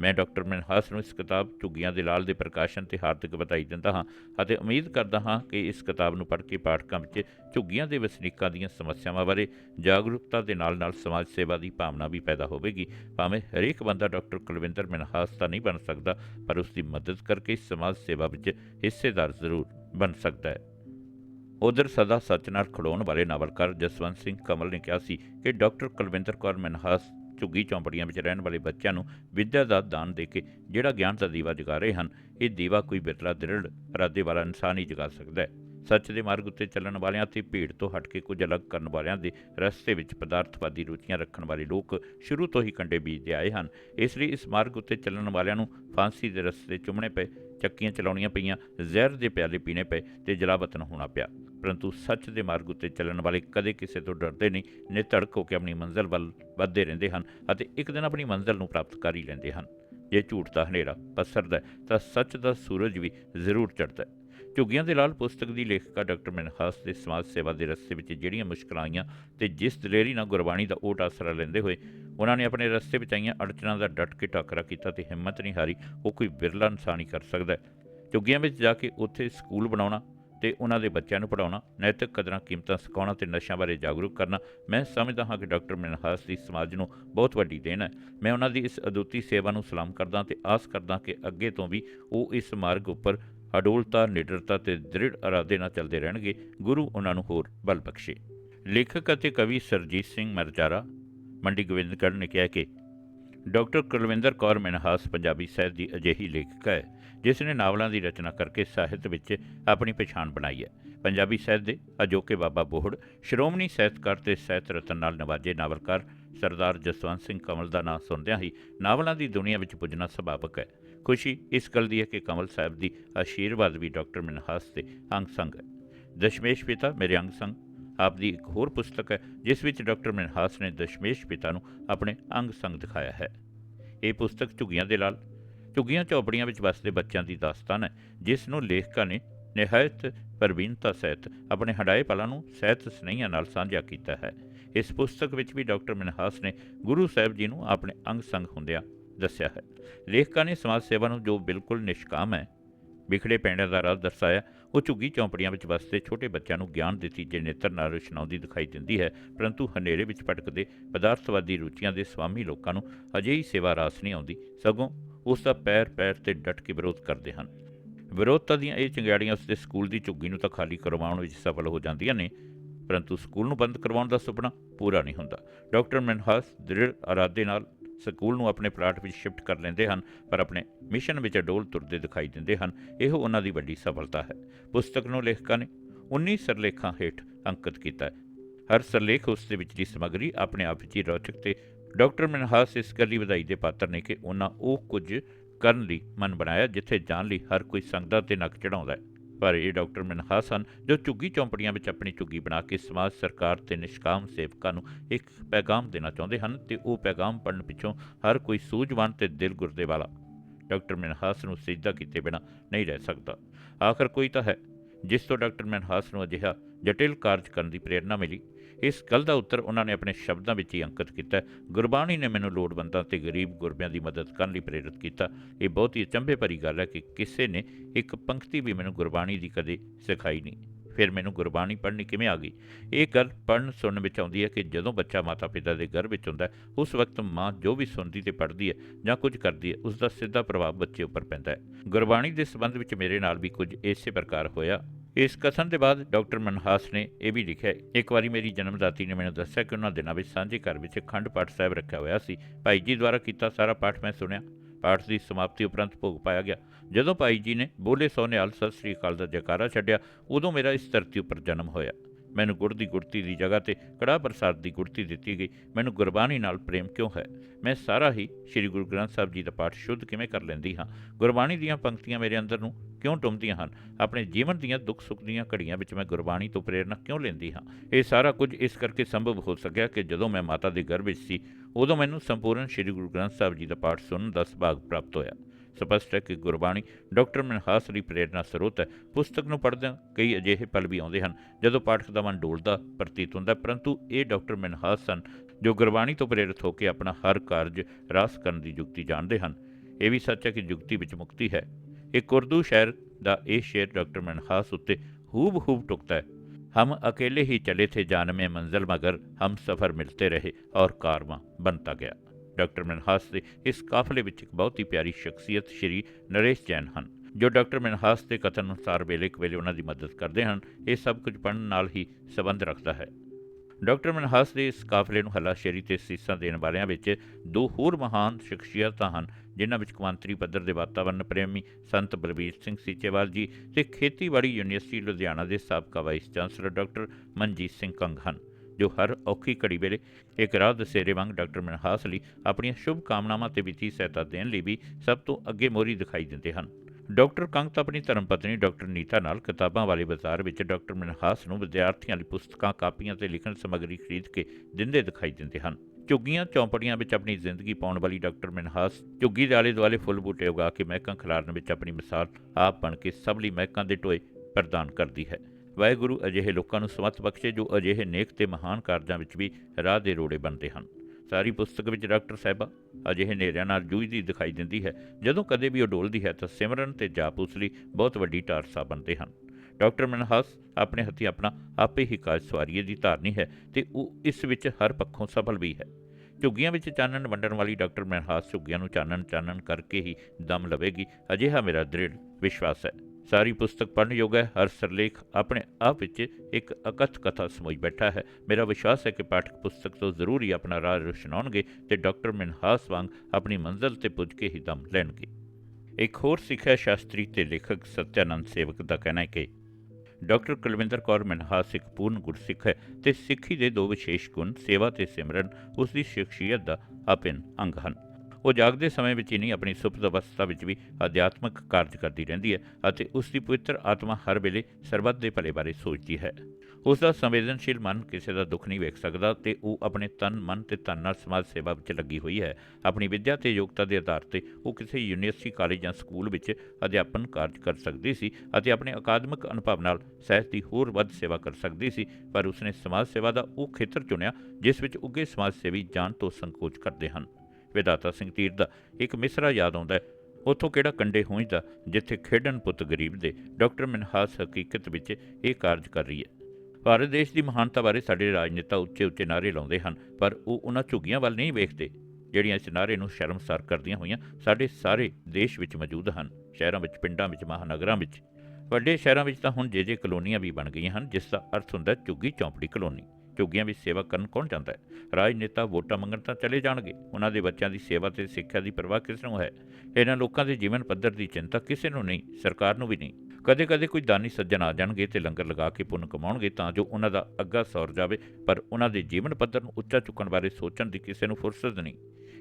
ਮੈਂ ਡਾਕਟਰ ਮਨਹਾਸ ਨੂੰ ਇਸ ਕਿਤਾਬ ਝੁੱਗੀਆਂ ਦੇ ਲਾਲ ਦੇ ਪ੍ਰਕਾਸ਼ਨ ਤੇ ਹਾਰਦਿਕ ਵਧਾਈ ਦਿੰਦਾ ਹਾਂ ਅਤੇ ਉਮੀਦ ਕਰਦਾ ਹਾਂ ਕਿ ਇਸ ਕਿਤਾਬ ਨੂੰ ਪੜ੍ਹ ਕੇ ਪਾਠਕਾਂ ਵਿੱਚ ਝੁੱਗੀਆਂ ਦੇ ਵਸਨੀਕਾਂ ਦੀਆਂ ਸਮੱਸਿਆਵਾਂ ਬਾਰੇ ਜਾਗਰੂਕਤਾ ਦੇ ਨਾਲ-ਨਾਲ ਸਮਾਜ ਸੇਵਾ ਦੀ ਭਾਵਨਾ ਵੀ ਪੈਦਾ ਹੋਵੇਗੀ। ਭਾਵੇਂ ਹਰੇਕ ਬੰਦਾ ਡਾਕਟਰ ਕੁਲਵਿੰਦਰ ਮਨਹਾਸ ਤਾਂ ਨਹੀਂ ਬਣ ਸਕਦਾ, ਪਰ ਉਸ ਦੀ ਮਦਦ ਕਰਕੇ ਸਮਾਜ ਸੇਵਾ ਵਿੱਚ ਹਿੱਸੇਦਾਰ ਜ਼ਰੂਰ ਬਣ ਸਕਦਾ ਹੈ। ਉਧਰ ਸਦਾ ਸੱਚ ਨਾਲ ਖੜੋਣ ਵਾਲੇ ਨਾਵਲਕਾਰ ਜਸਵੰਤ ਸਿੰਘ ਕਮਲ ਨੇ ਕਿਹਾ ਸੀ ਕਿ ਡਾਕਟਰ ਕੁਲਵਿੰਦਰ ਕੌਰ ਮਨਹਾਸ ਝੁੱਗੀ ਚੌਂਪੜੀਆਂ ਵਿੱਚ ਰਹਿਣ ਵਾਲੇ ਬੱਚਿਆਂ ਨੂੰ ਵਿੱਦਿਆ ਦਾ ਦਾਨ ਦੇ ਕੇ ਜਿਹੜਾ ਗਿਆਨ ਦਾ ਦੀਵਾ ਜਗਾ ਰਹੇ ਹਨ, ਇਹ ਦੀਵਾ ਕੋਈ ਬਿਰਲਾ ਦ੍ਰਿੜ ਇਰਾਦੇ ਵਾਲਾ ਇਨਸਾਨ ਹੀ ਜਗਾ ਸਕਦਾ ਹੈ। ਸੱਚ ਦੇ ਮਾਰਗ ਉੱਤੇ ਚੱਲਣ ਵਾਲਿਆਂ ਤੇ ਭੀੜ ਤੋਂ ਹਟ ਕੇ ਕੁਝ ਅਲੱਗ ਕਰਨ ਵਾਲਿਆਂ ਦੇ ਰਸਤੇ ਵਿੱਚ ਪਦਾਰਥਵਾਦੀ ਰੁਚੀਆਂ ਰੱਖਣ ਵਾਲੇ ਲੋਕ ਸ਼ੁਰੂ ਤੋਂ ਹੀ ਕੰਡੇ ਬੀਜਦੇ ਆਏ ਹਨ। ਇਸ ਲਈ ਇਸ ਮਾਰਗ ਉੱਤੇ ਚੱਲਣ ਵਾਲਿਆਂ ਨੂੰ ਫਾਂਸੀ ਦੇ ਰਸਤੇ ਚੁੰਮਣੇ ਪਏ, ਚੱਕੀਆਂ ਚਲਾਉਣੀਆਂ ਪਈਆਂ, ਜ਼ਹਿਰ ਦੇ ਪਿਆਲੇ ਪੀਣੇ ਪਏ ਤੇ ਜਲਾਵਤਨ ਹੋਣਾ ਪਿਆ। ਪਰੰਤੂ ਸੱਚ ਦੇ ਮਾਰਗ ਉੱਤੇ ਚੱਲਣ ਵਾਲੇ ਕਦੇ ਕਿਸੇ ਤੋਂ ਡਰਦੇ ਨਹੀਂ ਨਿਧੜਕ ਹੋ ਕੇ ਆਪਣੀ ਮੰਜ਼ਲ ਵੱਲ ਵੱਧਦੇ ਰਹਿੰਦੇ ਹਨ ਅਤੇ ਇੱਕ ਦਿਨ ਆਪਣੀ ਮੰਜ਼ਲ ਨੂੰ ਪ੍ਰਾਪਤ ਕਰ ਹੀ ਲੈਂਦੇ ਹਨ। ਜੇ ਝੂਠ ਦਾ ਹਨੇਰਾ ਪਸਰਦਾ ਤਾਂ ਸੱਚ ਦਾ ਸੂਰਜ ਵੀ ਜ਼ਰੂਰ ਚੜ੍ਹਦਾ ਹੈ। ਝੁੱਗੀਆਂ ਦੇ ਲਾਲ ਪੁਸਤਕ ਦੀ ਲੇਖਿਕਾ ਡਾਕਟਰ ਮਨਹਾਸ ਦੇ ਸਮਾਜ ਸੇਵਾ ਦੇ ਰਸਤੇ ਵਿੱਚ ਜਿਹੜੀਆਂ ਮੁਸ਼ਕਲਾਂ ਆਈਆਂ ਤੇ ਜਿਸ ਦਲੇਰੀ ਨਾਲ ਗੁਰਬਾਣੀ ਦਾ ਓਟ ਆਸਰਾ ਲੈਂਦੇ ਹੋਏ, ਉਹਨਾਂ ਨੇ ਆਪਣੇ ਰਸਤੇ ਵਿੱਚ ਆਈਆਂ ਅੜਚਣਾਂ ਦਾ ਡਟ ਕੇ ਟਾਕਰਾ ਕੀਤਾ ਤੇ ਹਿੰਮਤ ਨਹੀਂ ਹਾਰੀ ਉਹ ਕੋਈ ਬਿਰਲਾ ਇਨਸਾਨ ਹੀ ਕਰ ਸਕਦਾ ਝੁੱਗੀਆਂ ਵਿੱਚ ਜਾ ਕੇ ਉੱਥੇ ਸਕੂਲ ਬਣਾਉਣਾ ਤੇ ਉਹਨਾਂ ਦੇ ਬੱਚਿਆਂ ਨੂੰ ਪੜਾਉਣਾ ਨੈਤਿਕ ਕਦਰਾਂ ਕੀਮਤਾਂ ਸਿਖਾਉਣਾ ਤੇ ਨਸ਼ਿਆਂ ਬਾਰੇ ਜਾਗਰੂਕ ਕਰਨਾ, ਮੈਂ ਸਮਝਦਾ ਹਾਂ ਕਿ ਡਾਕਟਰ ਮਨਹਾਸ ਦੀ ਸਮਾਜ ਨੂੰ ਬਹੁਤ ਵੱਡੀ ਦੇਣ ਹੈ। ਮੈਂ ਉਹਨਾਂ ਦੀ ਇਸ ਅਦੁੱਤੀ ਸੇਵਾ ਨੂੰ ਸਲਾਮ ਕਰਦਾ ਤੇ ਆਸ ਕਰਦਾ ਕਿ ਅੱਗੇ ਤੋਂ ਵੀ ਉਹ ਇਸ ਮਾਰਗ ਉੱਪਰ ਅਡੋਲਤਾ, ਨਿਡਰਤਾ ਤੇ ਦ੍ਰਿੜ ਇਰਾਦੇ ਨਾਲ ਚੱਲਦੇ ਰਹਿਣਗੇ। ਗੁਰੂ ਉਹਨਾਂ ਨੂੰ ਹੋਰ ਬਲ ਬਖਸ਼ੇ। ਲੇਖਕ ਅਤੇ ਕਵੀ ਸਰਜੀਤ ਸਿੰਘ ਮਰਜਾਰਾ, ਮੰਡੀ ਗੋਬਿੰਦਗੜ੍ਹ ਨੇ ਕਿਹਾ ਕਿ ਡਾਕਟਰ ਕੁਲਵਿੰਦਰ ਕੌਰ ਮਨਹਾਸ ਪੰਜਾਬੀ ਸਾਹਿਤ ਦੀ ਅਜਿਹੀ ਲੇਖਿਕਾ ਹੈ। ਜਿਸ ਨੇ ਨਾਵਲਾਂ ਦੀ ਰਚਨਾ ਕਰਕੇ ਸਾਹਿਤ ਵਿੱਚ ਆਪਣੀ ਪਛਾਣ ਬਣਾਈ ਹੈ। ਪੰਜਾਬੀ ਸਾਹਿਤ ਦੇ ਅਜੋਕੇ ਬਾਬਾ ਬੋਹੜ, ਸ਼੍ਰੋਮਣੀ ਸਾਹਿਤਕਾਰ ਤੇ ਸਾਹਿਤ ਰਤਨ ਨਾਲ ਨਵਾਜੇ ਨਾਵਲਕਾਰ ਸਰਦਾਰ ਜਸਵੰਤ ਸਿੰਘ ਕਮਲ ਦਾ ਨਾਂ ਸੁਣਦਿਆਂ ਹੀ ਨਾਵਲਾਂ ਦੀ ਦੁਨੀਆ ਵਿੱਚ ਪੁੱਜਣਾ ਸੁਭਾਵਕ ਹੈ। ਖੁਸ਼ੀ ਇਸ ਗੱਲ ਦੀ ਹੈ ਕਿ ਕਮਲ ਸਾਹਿਬ ਦੀ ਆਸ਼ੀਰਵਾਦ ਵੀ ਡਾਕਟਰ ਮਨਹਾਸ ਦੇ ਅੰਗ ਸੰਗ ਹੈ। ਦਸ਼ਮੇਸ਼ ਪਿਤਾ ਮੇਰੇ ਅੰਗ ਸੰਗ, ਆਪ ਦੀ ਇੱਕ ਹੋਰ ਪੁਸਤਕ ਹੈ, ਜਿਸ ਵਿੱਚ ਡਾਕਟਰ ਮਨਹਾਸ ਨੇ ਦਸ਼ਮੇਸ਼ ਪਿਤਾ ਨੂੰ ਆਪਣੇ ਅੰਗ ਸੰਗ ਦਿਖਾਇਆ ਹੈ। ਇਹ ਪੁਸਤਕ ਝੁੱਗੀਆਂ ਦੇ ਲਾਲ ਝੁੱਗੀਆਂ ਚੌਪੜੀਆਂ ਵਿੱਚ ਵਸਦੇ ਬੱਚਿਆਂ ਦੀ ਦਾਸਤਾਨ ਹੈ, ਜਿਸ ਨੂੰ ਲੇਖਕਾਂ ਨੇ ਨਿਹਾਇਤ ਪ੍ਰਵੀਨਤਾ ਸਹਿਤ ਆਪਣੇ ਹਡਾਏ ਪਲਾਂ ਨੂੰ ਸਹਿਤ ਸੁਨੇਹੀਆਂ ਨਾਲ ਸਾਂਝਾ ਕੀਤਾ ਹੈ। ਇਸ ਪੁਸਤਕ ਵਿੱਚ ਵੀ ਡਾਕਟਰ ਮਨਹਾਸ ਨੇ ਗੁਰੂ ਸਾਹਿਬ ਜੀ ਨੂੰ ਆਪਣੇ ਅੰਗ ਸੰਗ ਹੁੰਦਿਆਂ ਦੱਸਿਆ ਹੈ। ਲੇਖਕਾਂ ਨੇ ਸਮਾਜ ਸੇਵਾ ਨੂੰ ਜੋ ਬਿਲਕੁਲ ਨਿਸ਼ਕਾਮ ਹੈ, ਵਿਖੜੇ ਪੈਂਡਿਆਂ ਦਾ ਰਾਹ ਦਰਸਾਇਆ, ਉਹ ਝੁੱਗੀ ਚੌਂਪੜੀਆਂ ਵਿੱਚ ਵਸਦੇ ਛੋਟੇ ਬੱਚਿਆਂ ਨੂੰ ਗਿਆਨ ਦਿੱਤੀ ਤੀਜੇ ਨੇਤਰ ਨਾਲ ਰੁਸ਼ਨਾਉਂਦੀ ਦਿਖਾਈ ਦਿੰਦੀ ਹੈ, ਪਰੰਤੂ ਹਨੇਰੇ ਵਿੱਚ ਭਟਕਦੇ ਪਦਾਰਥਵਾਦੀ ਰੁਚੀਆਂ ਦੇ ਸਵਾਮੀ ਲੋਕਾਂ ਨੂੰ ਅਜਿਹੀ ਸੇਵਾ ਰਾਸ ਨਹੀਂ ਆਉਂਦੀ, ਸਗੋਂ ਉਸ ਦਾ ਪੈਰ ਪੈਰ ਤੇ ਡਟ ਕੇ ਵਿਰੋਧ ਕਰਦੇ ਹਨ। ਵਿਰੋਧਤਾ ਦੀਆਂ ਇਹ ਚੰਗਿਆੜੀਆਂ ਉਸ ਦੇ ਸਕੂਲ ਦੀ ਝੁੱਗੀ ਨੂੰ ਤਾਂ ਖਾਲੀ ਕਰਵਾਉਣ ਵਿੱਚ ਸਫਲ ਹੋ ਜਾਂਦੀਆਂ ਨੇ, ਪਰੰਤੂ ਸਕੂਲ ਨੂੰ ਬੰਦ ਕਰਵਾਉਣ ਦਾ ਸੁਪਨਾ ਪੂਰਾ ਨਹੀਂ ਹੁੰਦਾ। ਡਾਕਟਰ ਮਨਹਾਸ ਦ੍ਰਿੜ ਅਰਾਦੇ ਨਾਲ ਸਕੂਲ ਨੂੰ ਆਪਣੇ ਪਲਾਟ ਵਿੱਚ ਸ਼ਿਫਟ ਕਰ ਲੈਂਦੇ ਹਨ, ਪਰ ਆਪਣੇ ਮਿਸ਼ਨ ਵਿੱਚ ਅਡੋਲ ਤੁਰਦੇ ਦਿਖਾਈ ਦਿੰਦੇ ਹਨ। ਇਹੋ ਉਹਨਾਂ ਦੀ ਵੱਡੀ ਸਫਲਤਾ ਹੈ। ਪੁਸਤਕ ਨੂੰ ਲੇਖਕਾਂ ਨੇ 19 ਸਰਲੇਖਾਂ ਹੇਠ ਅੰਕਿਤ ਕੀਤਾ ਹੈ। ਹਰ ਸਰਲੇਖ ਉਸ ਦੇ ਵਿਚਲੀ ਸਮੱਗਰੀ ਆਪਣੇ ਆਪ ਵਿੱਚ ਹੀ ਰੌਚਕ ਤੇ ਡਾਕਟਰ ਮਨਹਾਸ ਇਸ ਗੱਲ ਦੀ ਵਧਾਈ ਦੇ ਪਾਤਰ ਨੇ ਕਿ ਉਹਨਾਂ ਉਹ ਕੁਝ ਕਰਨ ਲਈ ਮਨ ਬਣਾਇਆ ਜਿੱਥੇ ਜਾਣ ਲਈ ਹਰ ਕੋਈ ਸੰਗਦਾ ਤੇ ਨੱਕ ਚੜਾਉਂਦਾ ਹੈ। ਪਰ ਇਹ ਡਾਕਟਰ ਮਨਹਾਸ ਹਨ ਜੋ ਝੁੱਗੀ ਚੌਂਪੜੀਆਂ ਵਿੱਚ ਆਪਣੀ ਝੁੱਗੀ ਬਣਾ ਕੇ ਸਮਾਜ ਸਰਕਾਰ ਤੇ ਨਿਸ਼ਕਾਮ ਸੇਵਕਾਂ ਨੂੰ ਇੱਕ ਪੈਗਾਮ ਦੇਣਾ ਚਾਹੁੰਦੇ ਹਨ ਤੇ ਉਹ ਪੈਗਾਮ ਪੜਨ ਪਿੱਛੋਂ ਹਰ ਕੋਈ ਸੂਝਵਾਨ ਤੇ ਦਿਲ ਗੁਰਦੇ ਵਾਲਾ ਡਾਕਟਰ ਮਨਹਾਸ ਨੂੰ ਸਿੱਧਾ ਕੀਤੇ ਬਿਨਾ ਨਹੀਂ ਰਹਿ ਸਕਦਾ। ਆਖਰ ਕੋਈ ਤਾਂ ਹੈ। ਜਿਸ ਤੋਂ ਡਾਕਟਰ ਮਨਹਾਸ ਨੂੰ ਅਜਿਹਾ ਜਟਿਲ ਕਾਰਜ ਕਰਨ ਦੀ ਪ੍ਰੇਰਣਾ ਮਿਲੀ ਇਸ ਗੱਲ ਦਾ ਉੱਤਰ ਉਹਨਾਂ ਨੇ ਆਪਣੇ ਸ਼ਬਦਾਂ ਵਿੱਚ ਹੀ ਅੰਕਿਤ ਕੀਤਾ। ਗੁਰਬਾਣੀ ਨੇ ਮੈਨੂੰ ਲੋੜਵੰਦਾਂ ਤੇ ਗਰੀਬ ਗੁਰਬਿਆਂ ਦੀ ਮਦਦ ਕਰਨ ਲਈ ਪ੍ਰੇਰਿਤ ਕੀਤਾ। ਇਹ ਬਹੁਤ ਹੀ ਅਚੰਭੇ ਭਰੀ ਗੱਲ ਹੈ ਕਿ ਕਿਸੇ ਨੇ ਇੱਕ ਪੰਕਤੀ ਵੀ ਮੈਨੂੰ ਗੁਰਬਾਣੀ ਦੀ ਕਦੇ ਸਿਖਾਈ ਨਹੀਂ। ਫਿਰ ਮੈਨੂੰ ਗੁਰਬਾਣੀ ਪੜ੍ਹਨੀ ਕਿਵੇਂ ਆ ਗਈ? ਇਹ ਗੱਲ ਪੜ੍ਹਨ ਸੁਣਨ ਵਿੱਚ ਆਉਂਦੀ ਹੈ ਕਿ ਜਦੋਂ ਬੱਚਾ ਮਾਤਾ ਪਿਤਾ ਦੇ ਗਰਭ ਵਿੱਚ ਹੁੰਦਾ ਉਸ ਵਕਤ ਮਾਂ ਜੋ ਵੀ ਸੁਣਦੀ ਤੇ ਪੜ੍ਹਦੀ ਹੈ ਜਾਂ ਕੁਝ ਕਰਦੀ ਹੈ ਉਸ ਦਾ ਸਿੱਧਾ ਪ੍ਰਭਾਵ ਬੱਚੇ ਉੱਪਰ ਪੈਂਦਾ ਹੈ। ਗੁਰਬਾਣੀ ਦੇ ਸੰਬੰਧ ਵਿੱਚ ਮੇਰੇ ਨਾਲ ਵੀ ਕੁਝ ਇਸੇ ਪ੍ਰਕਾਰ ਹੋਇਆ। ਇਸ ਕਥਨ ਦੇ ਬਾਅਦ ਡਾਕਟਰ ਮਨਹਾਸ ਨੇ ਇਹ ਵੀ ਲਿਖਿਆ, ਇੱਕ ਵਾਰੀ ਮੇਰੀ ਜਨਮਦਾਤੀ ਨੇ ਮੈਨੂੰ ਦੱਸਿਆ ਕਿ ਉਹਨਾਂ ਦਿਨਾਂ ਵਿੱਚ ਸਾਂਝੇ ਘਰ ਵਿੱਚ ਅਖੰਡ ਪਾਠ ਸਾਹਿਬ ਰੱਖਿਆ ਹੋਇਆ ਸੀ। ਭਾਈ ਜੀ ਦੁਆਰਾ ਕੀਤਾ ਸਾਰਾ ਪਾਠ ਮੈਂ ਸੁਣਿਆ। ਪਾਠ ਦੀ ਸਮਾਪਤੀ ਉਪਰੰਤ ਭੋਗ ਪਾਇਆ ਗਿਆ। ਜਦੋਂ ਭਾਈ ਜੀ ਨੇ ਬੋਲੇ ਸੋਨਿਹਾਲ ਸਤਿ ਸ੍ਰੀ ਅਕਾਲ ਦਾ ਜੈਕਾਰਾ ਛੱਡਿਆ, ਉਦੋਂ ਮੇਰਾ ਇਸ ਧਰਤੀ ਉੱਪਰ ਜਨਮ ਹੋਇਆ। ਮੈਨੂੰ ਗੁੜ ਦੀ ਗੁੜਤੀ ਦੀ ਜਗ੍ਹਾ ਤੇ ਕੜਾ ਪ੍ਰਸਾਦ ਦੀ ਗੁੜਤੀ ਦਿੱਤੀ ਗਈ। ਮੈਨੂੰ ਗੁਰਬਾਣੀ ਨਾਲ ਪ੍ਰੇਮ ਕਿਉਂ ਹੈ? ਮੈਂ ਸਾਰਾ ਹੀ ਸ੍ਰੀ ਗੁਰੂ ਗ੍ਰੰਥ ਸਾਹਿਬ ਜੀ ਦਾ ਪਾਠ ਸ਼ੁੱਧ ਕਿਵੇਂ ਕਰ ਲੈਂਦੀ ਹਾਂ? ਗੁਰਬਾਣੀ ਦੀਆਂ ਪੰਕਤੀਆਂ ਮੇਰੇ ਅੰਦਰ ਨੂੰ ਕਿਉਂ ਟੁੰਬਦੀਆਂ ਹਨ? ਆਪਣੇ ਜੀਵਨ ਦੀਆਂ ਦੁੱਖ ਸੁੱਖ ਦੀਆਂ ਘੜੀਆਂ ਵਿੱਚ ਮੈਂ ਗੁਰਬਾਣੀ ਤੋਂ ਪ੍ਰੇਰਨਾ ਕਿਉਂ ਲੈਂਦੀ ਹਾਂ? ਇਹ ਸਾਰਾ ਕੁਝ ਇਸ ਕਰਕੇ ਸੰਭਵ ਹੋ ਸਕਿਆ ਕਿ ਜਦੋਂ ਮੈਂ ਮਾਤਾ ਦੇ ਗਰਭ ਵਿੱਚ ਸੀ, ਉਦੋਂ ਮੈਨੂੰ ਸੰਪੂਰਨ ਸ੍ਰੀ ਗੁਰੂ ਗ੍ਰੰਥ ਸਾਹਿਬ ਜੀ ਦਾ ਪਾਠ ਸੁਣਨ ਦਾ ਸੁਭਾਗ ਪ੍ਰਾਪਤ ਹੋਇਆ। ਸਪਸ਼ਟ ਹੈ ਕਿ ਗੁਰਬਾਣੀ ਡਾਕਟਰ ਮਨਹਾਸ ਦੀ ਪ੍ਰੇਰਨਾ ਸਰੋਤ ਹੈ। ਪੁਸਤਕ ਨੂੰ ਪੜ੍ਹਦਿਆਂ ਕਈ ਅਜਿਹੇ ਪਲ ਵੀ ਆਉਂਦੇ ਹਨ, ਜਦੋਂ ਪਾਠਕ ਦਾ ਮਨ ਡੋਲਦਾ, ਪ੍ਰਤੀਤ ਹੁੰਦਾ ਪਰੰਤੂ ਇਹ ਡਾਕਟਰ ਮਨਹਾਸ ਸਨ, ਜੋ ਗੁਰਬਾਣੀ ਤੋਂ ਪ੍ਰੇਰਿਤ ਹੋ ਕੇ ਆਪਣਾ ਹਰ ਕਾਰਜ ਰਾਸ ਕਰਨ ਦੀ ਯੁਕਤੀ ਜਾਣਦੇ ਹਨ। ਇਹ ਵੀ ਸੱਚ ਹੈ ਕਿ ਯੁਕਤੀ ਵਿੱਚ ਮੁਕਤੀ ਹੈ। ਇੱਕ ਉਰਦੂ ਸ਼ਾਇਰ ਦਾ ਇਹ ਸ਼ੇਰ ਡਾਕਟਰ ਮਨਹਾਸ ਉੱਤੇ ਹੂਬ ਹੂਬ ਟੁਕਤਾ ਹੈ हम अकेले ही चले थे जान में मंजिल मगर हम सफ़र मिलते रहे और कारवां बनता गया ਡਾਕਟਰ ਮਨਹਾਸ ਦੇ ਇਸ ਕਾਫਲੇ ਵਿੱਚ ਇੱਕ ਬਹੁਤ ਹੀ ਪਿਆਰੀ ਸ਼ਖਸੀਅਤ ਸ਼੍ਰੀ ਨਰੇਸ਼ ਜੈਨ ਹਨ ਜੋ ਡਾਕਟਰ ਮਨਹਾਸ ਦੇ ਕਥਨ ਅਨੁਸਾਰ ਵੇਲੇ ਕੁ ਵੇਲੇ ਉਹਨਾਂ ਦੀ ਮਦਦ ਕਰਦੇ ਹਨ ਇਹ ਸਭ ਕੁਝ ਪੜ੍ਹਨ ਨਾਲ ਹੀ ਸੰਬੰਧ ਰੱਖਦਾ ਹੈ ਡਾਕਟਰ ਮਨਹਾਸ ਦੇ ਇਸ ਕਾਫਲੇ ਨੂੰ ਹੱਲਾਸ਼ੇਰੀ ਤੇ ਸੀਸਾਂ ਦੇਣ ਵਾਲਿਆਂ ਵਿੱਚ ਦੋ ਹੋਰ ਮਹਾਨ ਸ਼ਖਸੀਅਤਾਂ ਹਨ, ਜਿਨ੍ਹਾਂ ਵਿੱਚ ਕੌਮਾਂਤਰੀ ਪੱਧਰ ਦੇ ਵਾਤਾਵਰਣ ਪ੍ਰੇਮੀ ਸੰਤ ਬਲਬੀਰ ਸਿੰਘ ਸੀਚੇਵਾਲ ਜੀ ਤੇ ਖੇਤੀਬਾੜੀ ਯੂਨੀਵਰਸਿਟੀ ਲੁਧਿਆਣਾ ਦੇ ਸਾਬਕਾ vice chancellor doctor Manjit Singh Kang ਹਨ, ਜੋ ਹਰ ਔਖੀ ਘੜੀ ਵੇਲੇ ਇੱਕ ਰਾਹ ਦਸੇਰੇ ਵਾਂਗ ਡਾਕਟਰ ਮਨਹਾਸ ਲਈ ਆਪਣੀਆਂ ਸ਼ੁਭ ਕਾਮਨਾਵਾਂ ਤੇ ਵਿੱਤੀ ਸਹਾਇਤਾ ਦੇਣ ਲਈ ਵੀ ਸਭ ਤੋਂ ਅੱਗੇ ਮੋਹਰੀ ਦਿਖਾਈ ਦਿੰਦੇ ਹਨ। ਡਾਕਟਰ ਕੰਗਤ ਆਪਣੀ ਧਰਮ ਪਤਨੀ ਡਾਕਟਰ ਨੀਤਾ ਨਾਲ ਕਿਤਾਬਾਂ ਵਾਲੇ ਬਾਜ਼ਾਰ ਵਿੱਚ ਡਾਕਟਰ ਮਨਹਾਸ ਨੂੰ ਵਿਦਿਆਰਥੀਆਂ ਲਈ ਪੁਸਤਕਾਂ, ਕਾਪੀਆਂ ਤੇ ਲਿਖਣ ਸਮੱਗਰੀ ਖਰੀਦ ਕੇ ਦਿੰਦੇ ਦਿਖਾਈ ਦਿੰਦੇ ਹਨ। ਝੁੱਗੀਆਂ ਚੌਂਪੜੀਆਂ ਵਿੱਚ ਆਪਣੀ ਜ਼ਿੰਦਗੀ ਪਾਉਣ ਵਾਲੀ ਡਾਕਟਰ ਮਨਹਾਸ, ਝੁੱਗੀ ਦੇ ਆਲੇ ਦੁਆਲੇ ਫੁੱਲ ਬੂਟੇ ਉਗਾ ਕੇ ਮਹਿਕਾਂ ਖਿਲਾਰਨ ਵਿੱਚ ਆਪਣੀ ਮਿਸਾਲ ਆਪ ਬਣ ਕੇ ਸਭ ਲਈ ਮਹਿਕਾਂ ਦੇ ਟੋਏ ਪ੍ਰਦਾਨ ਕਰਦੀ ਹੈ। ਵਾਹਿਗੁਰੂ ਅਜਿਹੇ ਲੋਕਾਂ ਨੂੰ ਸਮਤ ਬਖਸ਼ੇ ਜੋ ਅਜਿਹੇ ਨੇਕ ਤੇ ਮਹਾਨ ਕਾਰਜਾਂ ਵਿੱਚ ਵੀ ਰਾਹ ਦੇ ਰੋੜੇ ਬਣਦੇ ਹਨ। ਸਾਰੀ ਪੁਸਤਕ ਵਿੱਚ ਡਾਕਟਰ ਸਾਹਿਬਾ ਅਜਿਹੇ ਹਨੇਰਿਆਂ ਨਾਲ ਜੂਝਦੀ ਦਿਖਾਈ ਦਿੰਦੀ ਹੈ, ਜਦੋਂ ਕਦੇ ਵੀ ਉਹ ਡੋਲਦੀ ਹੈ ਤਾਂ ਸਿਮਰਨ ਤੇ ਜਾਪੂਸ ਲਈ ਬਹੁਤ ਵੱਡੀ ਟਾਰਸਾ ਬਣਦੇ ਹਨ। ਡਾਕਟਰ ਮਨਹਾਸ ਆਪਣੇ ਹੱਥੀ ਆਪਣਾ ਆਪੇ ਹੀ ਕਾਜ ਸਵਾਰੀਏ ਦੀ ਧਾਰਨੀ ਹੈ ਤੇ ਉਹ ਇਸ ਵਿੱਚ ਹਰ ਪੱਖੋਂ ਸਫਲ ਵੀ ਹੈ। ਝੁੱਗੀਆਂ ਵਿੱਚ ਚਾਨਣ ਵੰਡਣ ਵਾਲੀ ਡਾਕਟਰ ਮਨਹਾਸ ਝੁੱਗੀਆਂ ਨੂੰ ਚਾਨਣ ਚਾਨਣ ਕਰਕੇ ਹੀ ਦਮ ਲਵੇਗੀ, ਅਜਿਹਾ ਮੇਰਾ ਦ੍ਰਿੜ ਵਿਸ਼ਵਾਸ ਹੈ। ਸਾਰੀ ਪੁਸਤਕ ਪੜ੍ਹਨ ਯੋਗ ਹੈ, ਹਰ ਸਰਲੇਖ ਆਪਣੇ ਆਪ ਵਿੱਚ ਇੱਕ ਅਕਥ ਕਥਾ ਸਮੋਈ ਬੈਠਾ ਹੈ। ਮੇਰਾ ਵਿਸ਼ਵਾਸ ਹੈ ਕਿ ਪਾਠਕ ਪੁਸਤਕ ਤੋਂ ਜ਼ਰੂਰ ਹੀ ਆਪਣਾ ਰਾਹ ਰੋਸ਼ਨਾਉਣਗੇ ਤੇ ਡਾਕਟਰ ਮਿਨਹਾਸ ਵਾਂਗ ਆਪਣੀ ਮੰਜ਼ਿਲ ਤੇ ਪੁੱਜ ਕੇ ਹੀ ਦਮ ਲੈਣਗੇ। ਇੱਕ ਹੋਰ ਸਿੱਖਿਆ ਸ਼ਾਸਤਰੀ ਤੇ ਲੇਖਕ ਸਤਿਆਨੰਦ ਸੇਵਕ ਦਾ ਕਹਿਣਾ ਹੈ ਕਿ ਡਾਕਟਰ ਕੁਲਵਿੰਦਰ ਕੌਰ ਮਨਹਾਸ ਇੱਕ ਪੂਰਨ ਗੁਰਸਿੱਖ ਹੈ ਤੇ ਸਿੱਖੀ ਦੇ ਦੋ ਵਿਸ਼ੇਸ਼ ਗੁਣ ਸੇਵਾ ਤੇ ਸਿਮਰਨ ਉਸ ਦੀ ਸ਼ਖਸੀਅਤ ਦਾ ਅਪਿਨ ਅੰਗ ਹਨ। ਉਹ ਜਾਗਦੇ ਸਮੇਂ ਵਿੱਚ ਹੀ ਨਹੀਂ, ਆਪਣੀ ਸੁਪਤ ਅਵਸਥਾ ਵਿੱਚ ਵੀ ਅਧਿਆਤਮਕ ਕਾਰਜ ਕਰਦੀ ਰਹਿੰਦੀ ਹੈ ਅਤੇ ਉਸ ਦੀ ਪਵਿੱਤਰ ਆਤਮਾ ਹਰ ਵੇਲੇ ਸਰਬੱਤ ਦੇ ਭਲੇ ਬਾਰੇ ਸੋਚਦੀ ਹੈ। ਉਸ ਦਾ ਸੰਵੇਦਨਸ਼ੀਲ ਮਨ ਕਿਸੇ ਦਾ ਦੁੱਖ ਨਹੀਂ ਵੇਖ ਸਕਦਾ ਤੇ ਉਹ ਆਪਣੇ ਤਨ, ਮਨ ਤੇ ਤਨ ਨਾਲ ਸਮਾਜ ਸੇਵਾ ਵਿੱਚ ਲੱਗੀ ਹੋਈ ਹੈ। ਆਪਣੀ ਵਿੱਦਿਆ ਤੇ ਯੋਗਤਾ ਦੇ ਆਧਾਰ ਤੇ ਉਹ ਕਿਸੇ ਯੂਨੀਵਰਸਿਟੀ, ਕਾਲਜ ਜਾਂ ਸਕੂਲ ਵਿੱਚ ਅਧਿਆਪਨ ਕਾਰਜ ਕਰ ਸਕਦੀ ਸੀ ਅਤੇ ਆਪਣੇ ਅਕਾਦਮਿਕ ਅਨੁਭਵ ਨਾਲ ਸਹਿਤ ਦੀ ਹੋਰ ਵੱਧ ਸੇਵਾ ਕਰ ਸਕਦੀ ਸੀ, ਪਰ ਉਸਨੇ ਸਮਾਜ ਸੇਵਾ ਦਾ ਉਹ ਖੇਤਰ ਚੁਣਿਆ ਜਿਸ ਵਿੱਚ ਉੱਗੇ ਸਮਾਜ ਸੇਵੀ ਜਾਣ ਤੋਂ ਸੰਕੋਚ ਕਰਦੇ ਹਨ। ਵਿਦਾਤਾ ਸਿੰਘ ਤੀਰ ਦਾ ਇੱਕ ਮਿਸਰਾ ਯਾਦ ਆਉਂਦਾ ਹੈ। ਉਥੋਂ ਕਿਹੜਾ ਕੰਡੇ ਹੋਈਦਾ, ਜਿੱਥੇ ਖੇਡਣ ਪੁੱਤ ਗਰੀਬ ਦੇ ਡਾਕਟਰ ਮਨਹਾਸ ਹਕੀਕਤ ਵਿੱਚ ਇਹ ਕਾਰਜ ਕਰ ਰਹੀ ਹੈ। ਭਾਰਤ ਦੇਸ਼ ਦੀ ਮਹਾਨਤਾ ਬਾਰੇ ਸਾਡੇ ਰਾਜਨੇਤਾ ਉੱਚੇ ਉੱਚੇ ਨਾਅਰੇ ਲਾਉਂਦੇ ਹਨ, ਪਰ ਉਹ ਉਹਨਾਂ ਝੁੱਗੀਆਂ ਵੱਲ ਨਹੀਂ ਵੇਖਦੇ, ਜਿਹੜੀਆਂ ਇਸ ਨਾਅਰੇ ਨੂੰ ਸ਼ਰਮਸਾਰ ਕਰਦੀਆਂ ਹੋਈਆਂ ਸਾਡੇ ਸਾਰੇ ਦੇਸ਼ ਵਿੱਚ ਮੌਜੂਦ ਹਨ, ਸ਼ਹਿਰਾਂ ਵਿੱਚ, ਪਿੰਡਾਂ ਵਿੱਚ, ਮਹਾਨਗਰਾਂ ਵਿੱਚ। ਵੱਡੇ ਸ਼ਹਿਰਾਂ ਵਿੱਚ ਤਾਂ ਹੁਣ ਜੇ-ਜੇ ਕਲੋਨੀਆਂ ਵੀ ਬਣ ਗਈਆਂ ਹਨ, ਜਿਸ ਦਾ ਅਰਥ ਹੁੰਦਾ ਝੁੱਗੀ ਚੌਂਪੜੀ ਕਲੋਨੀ। ਝੁੱਗੀਆਂ ਵਿੱਚ ਸੇਵਾ ਕਰਨ ਕੌਣ ਜਾਂਦਾ ਹੈ? ਰਾਜਨੇਤਾ ਵੋਟਾਂ ਮੰਗਣ ਤਾਂ ਚਲੇ ਜਾਣਗੇ। ਉਹਨਾਂ ਦੇ ਬੱਚਿਆਂ ਦੀ ਸੇਵਾ ਤੇ ਸਿੱਖਿਆ ਦੀ ਪਰਵਾਹ ਕਿਸ ਨੂੰ ਹੈ? ਇਹਨਾਂ ਲੋਕਾਂ ਦੇ ਜੀਵਨ ਪੱਧਰ ਦੀ ਚਿੰਤਾ ਕਿਸੇ ਨੂੰ ਨਹੀਂ, ਸਰਕਾਰ ਨੂੰ ਵੀ ਨਹੀਂ। ਕਦੇ-ਕਦੇ ਕੋਈ ਦਾਨੀ ਸੱਜਣ ਆ ਜਾਣਗੇ ਤੇ ਲੰਗਰ ਲਗਾ ਕੇ ਪੁੰਨ ਕਮਾਉਣਗੇ ਤਾਂ ਜੋ ਉਹਨਾਂ ਦਾ ਅੱਗਾ ਸੌਰ ਜਾਵੇ, ਪਰ ਉਹਨਾਂ ਦੇ ਜੀਵਨ ਪੱਧਰ ਨੂੰ ਉੱਚਾ ਚੁੱਕਣ ਬਾਰੇ ਸੋਚਣ ਦੀ ਕਿਸੇ ਨੂੰ ਫੁਰਸਤ ਨਹੀਂ।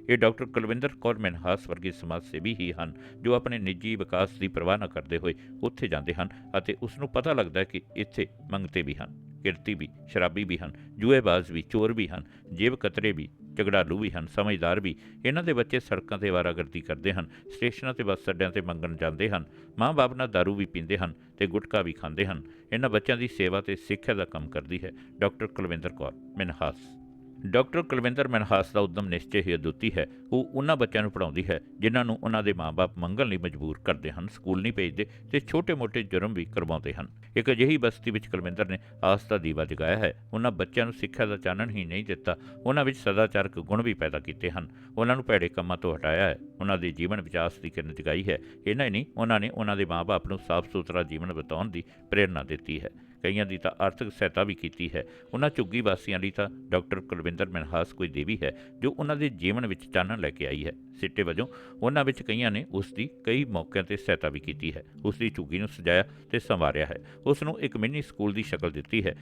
ਇਹ ਡਾਕਟਰ ਕੁਲਵਿੰਦਰ ਕੌਰ ਮਨਹਾਸ ਵਰਗੇ ਸਮਾਜ ਸੇਵੀ ਹੀ ਹਨ, ਜੋ ਆਪਣੇ ਨਿੱਜੀ ਵਿਕਾਸ ਦੀ ਪਰਵਾਹ ਨਾ ਕਰਦੇ ਹੋਏ ਉੱਥੇ ਜਾਂਦੇ ਹਨ ਅਤੇ ਉਸ ਨੂੰ ਪਤਾ ਲੱਗਦਾ ਹੈ ਕਿ ਇੱਥੇ ਮੰਗਤੇ ਵੀ ਹਨ। ਕਿਰਤੀ ਵੀ, ਸ਼ਰਾਬੀ ਵੀ ਹਨ, ਜੂਏਬਾਜ਼ ਵੀ, ਚੋਰ ਵੀ ਹਨ, ਜੇਬ ਕਤਰੇ ਵੀ, ਝਗੜਾਲੂ ਵੀ ਹਨ, ਸਮਝਦਾਰ ਵੀ। ਇਹਨਾਂ ਦੇ ਬੱਚੇ ਸੜਕਾਂ ਤੇ ਵਾਰਾਗਰਦੀ ਕਰਦੇ ਹਨ, ਸਟੇਸ਼ਨਾਂ ਤੇ ਬੱਸ ਅੱਡਿਆਂ ਤੇ ਮੰਗਣ ਜਾਂਦੇ ਹਨ, ਮਾਂ-ਬਾਪ ਨਾਲ ਦਾਰੂ ਵੀ ਪੀਂਦੇ ਹਨ ਤੇ ਗੁਟਕਾ ਵੀ ਖਾਂਦੇ ਹਨ। ਇਹਨਾਂ ਬੱਚਿਆਂ ਦੀ ਸੇਵਾ ਤੇ ਸਿੱਖਿਆ ਦਾ ਕੰਮ ਕਰਦੀ ਹੈ, ਡਾਕਟਰ ਕੁਲਵਿੰਦਰ ਕੌਰ, ਮਿਨਹਾਸ। ਡਾਕਟਰ ਕੁਲਵਿੰਦਰ ਮਨਹਾਸ ਦਾ ਉਦਮ ਨਿਸ਼ਚੈ ਹੀ ਅਦੁੱਤੀ ਹੈ। ਉਹ ਉਹਨਾਂ ਬੱਚਿਆਂ ਨੂੰ ਪੜ੍ਹਾਉਂਦੀ ਹੈ, ਜਿਨ੍ਹਾਂ ਨੂੰ ਉਹਨਾਂ ਦੇ ਮਾਪੇ ਮੰਗਣ ਲਈ ਮਜਬੂਰ ਕਰਦੇ ਹਨ, ਸਕੂਲ ਨਹੀਂ ਭੇਜਦੇ ਤੇ ਛੋਟੇ-ਮੋਟੇ ਜੁਰਮ ਵੀ ਕਰਵਾਉਂਦੇ ਹਨ। ਇੱਕ ਅਜਿਹੀ ਬਸਤੀ ਵਿੱਚ ਕੁਲਵਿੰਦਰ ਨੇ ਆਸ ਦਾ ਦੀਵਾ ਜਗਾਇਆ ਹੈ। ਉਹਨਾਂ ਬੱਚਿਆਂ ਨੂੰ ਸਿੱਖਿਆ ਦਾ ਚਾਨਣ ਹੀ ਨਹੀਂ ਦਿੱਤਾ। ਉਹਨਾਂ ਵਿੱਚ ਸਦਾਚਾਰਕ ਗੁਣ ਵੀ ਪੈਦਾ ਕੀਤੇ ਹਨ। ਉਹਨਾਂ ਨੂੰ ਭੈੜੇ ਕੰਮਾਂ ਤੋਂ ਹਟਾਇਆ ਹੈ। ਉਹਨਾਂ ਦੇ ਜੀਵਨ ਵਿੱਚ ਆਸ ਦੀ ਕਿਰਨ ਜਗਾਈ ਹੈ। ਇਹਨਾਂ ਹੀ ਨਹੀਂ, ਉਹਨਾਂ ਨੇ ਉਹਨਾਂ ਦੇ ਮਾਪੇ ਨੂੰ ਸਾਫ਼ ਸੁਥਰਾ ਜੀਵਨ ਬਿਤਾਉਣ ਦੀ ਪ੍ਰੇਰਣਾ ਦਿੱਤੀ ਹੈ। ਕਈਆਂ ਦੀ ਤਾਂ ਆਰਥਿਕ ਸਹਾਇਤਾ ਵੀ ਕੀਤੀ ਹੈ। ਉਹਨਾਂ ਝੁੱਗੀ ਵਾਸੀਆਂ ਲਈ ਤਾਂ ਡਾਕਟਰ ਕੁਲਵਿੰਦਰ ਮਨਹਾਸ ਕੋਈ ਦੇਵੀ ਹੈ, ਜੋ ਉਹਨਾਂ ਦੇ ਜੀਵਨ ਵਿੱਚ ਚਾਨਣ ਲੈ ਕੇ ਆਈ ਹੈ। ਸਿੱਟੇ ਵਜੋਂ ਉਹਨਾਂ ਵਿੱਚ ਕਈਆਂ ਨੇ ਉਸ ਦੀ ਕਈ ਮੌਕਿਆਂ ਤੇ ਸਹਾਇਤਾ ਵੀ ਕੀਤੀ ਹੈ। ਉਸ ਦੀ ਝੁੱਗੀ ਨੂੰ ਸਜਾਇਆ ਤੇ ਸੰਵਾਰਿਆ ਹੈ। ਉਸ ਨੂੰ ਇੱਕ ਮਿੰਨੀ ਸਕੂਲ ਦੀ ਸ਼ਕਲ ਦਿੱਤੀ ਹੈ।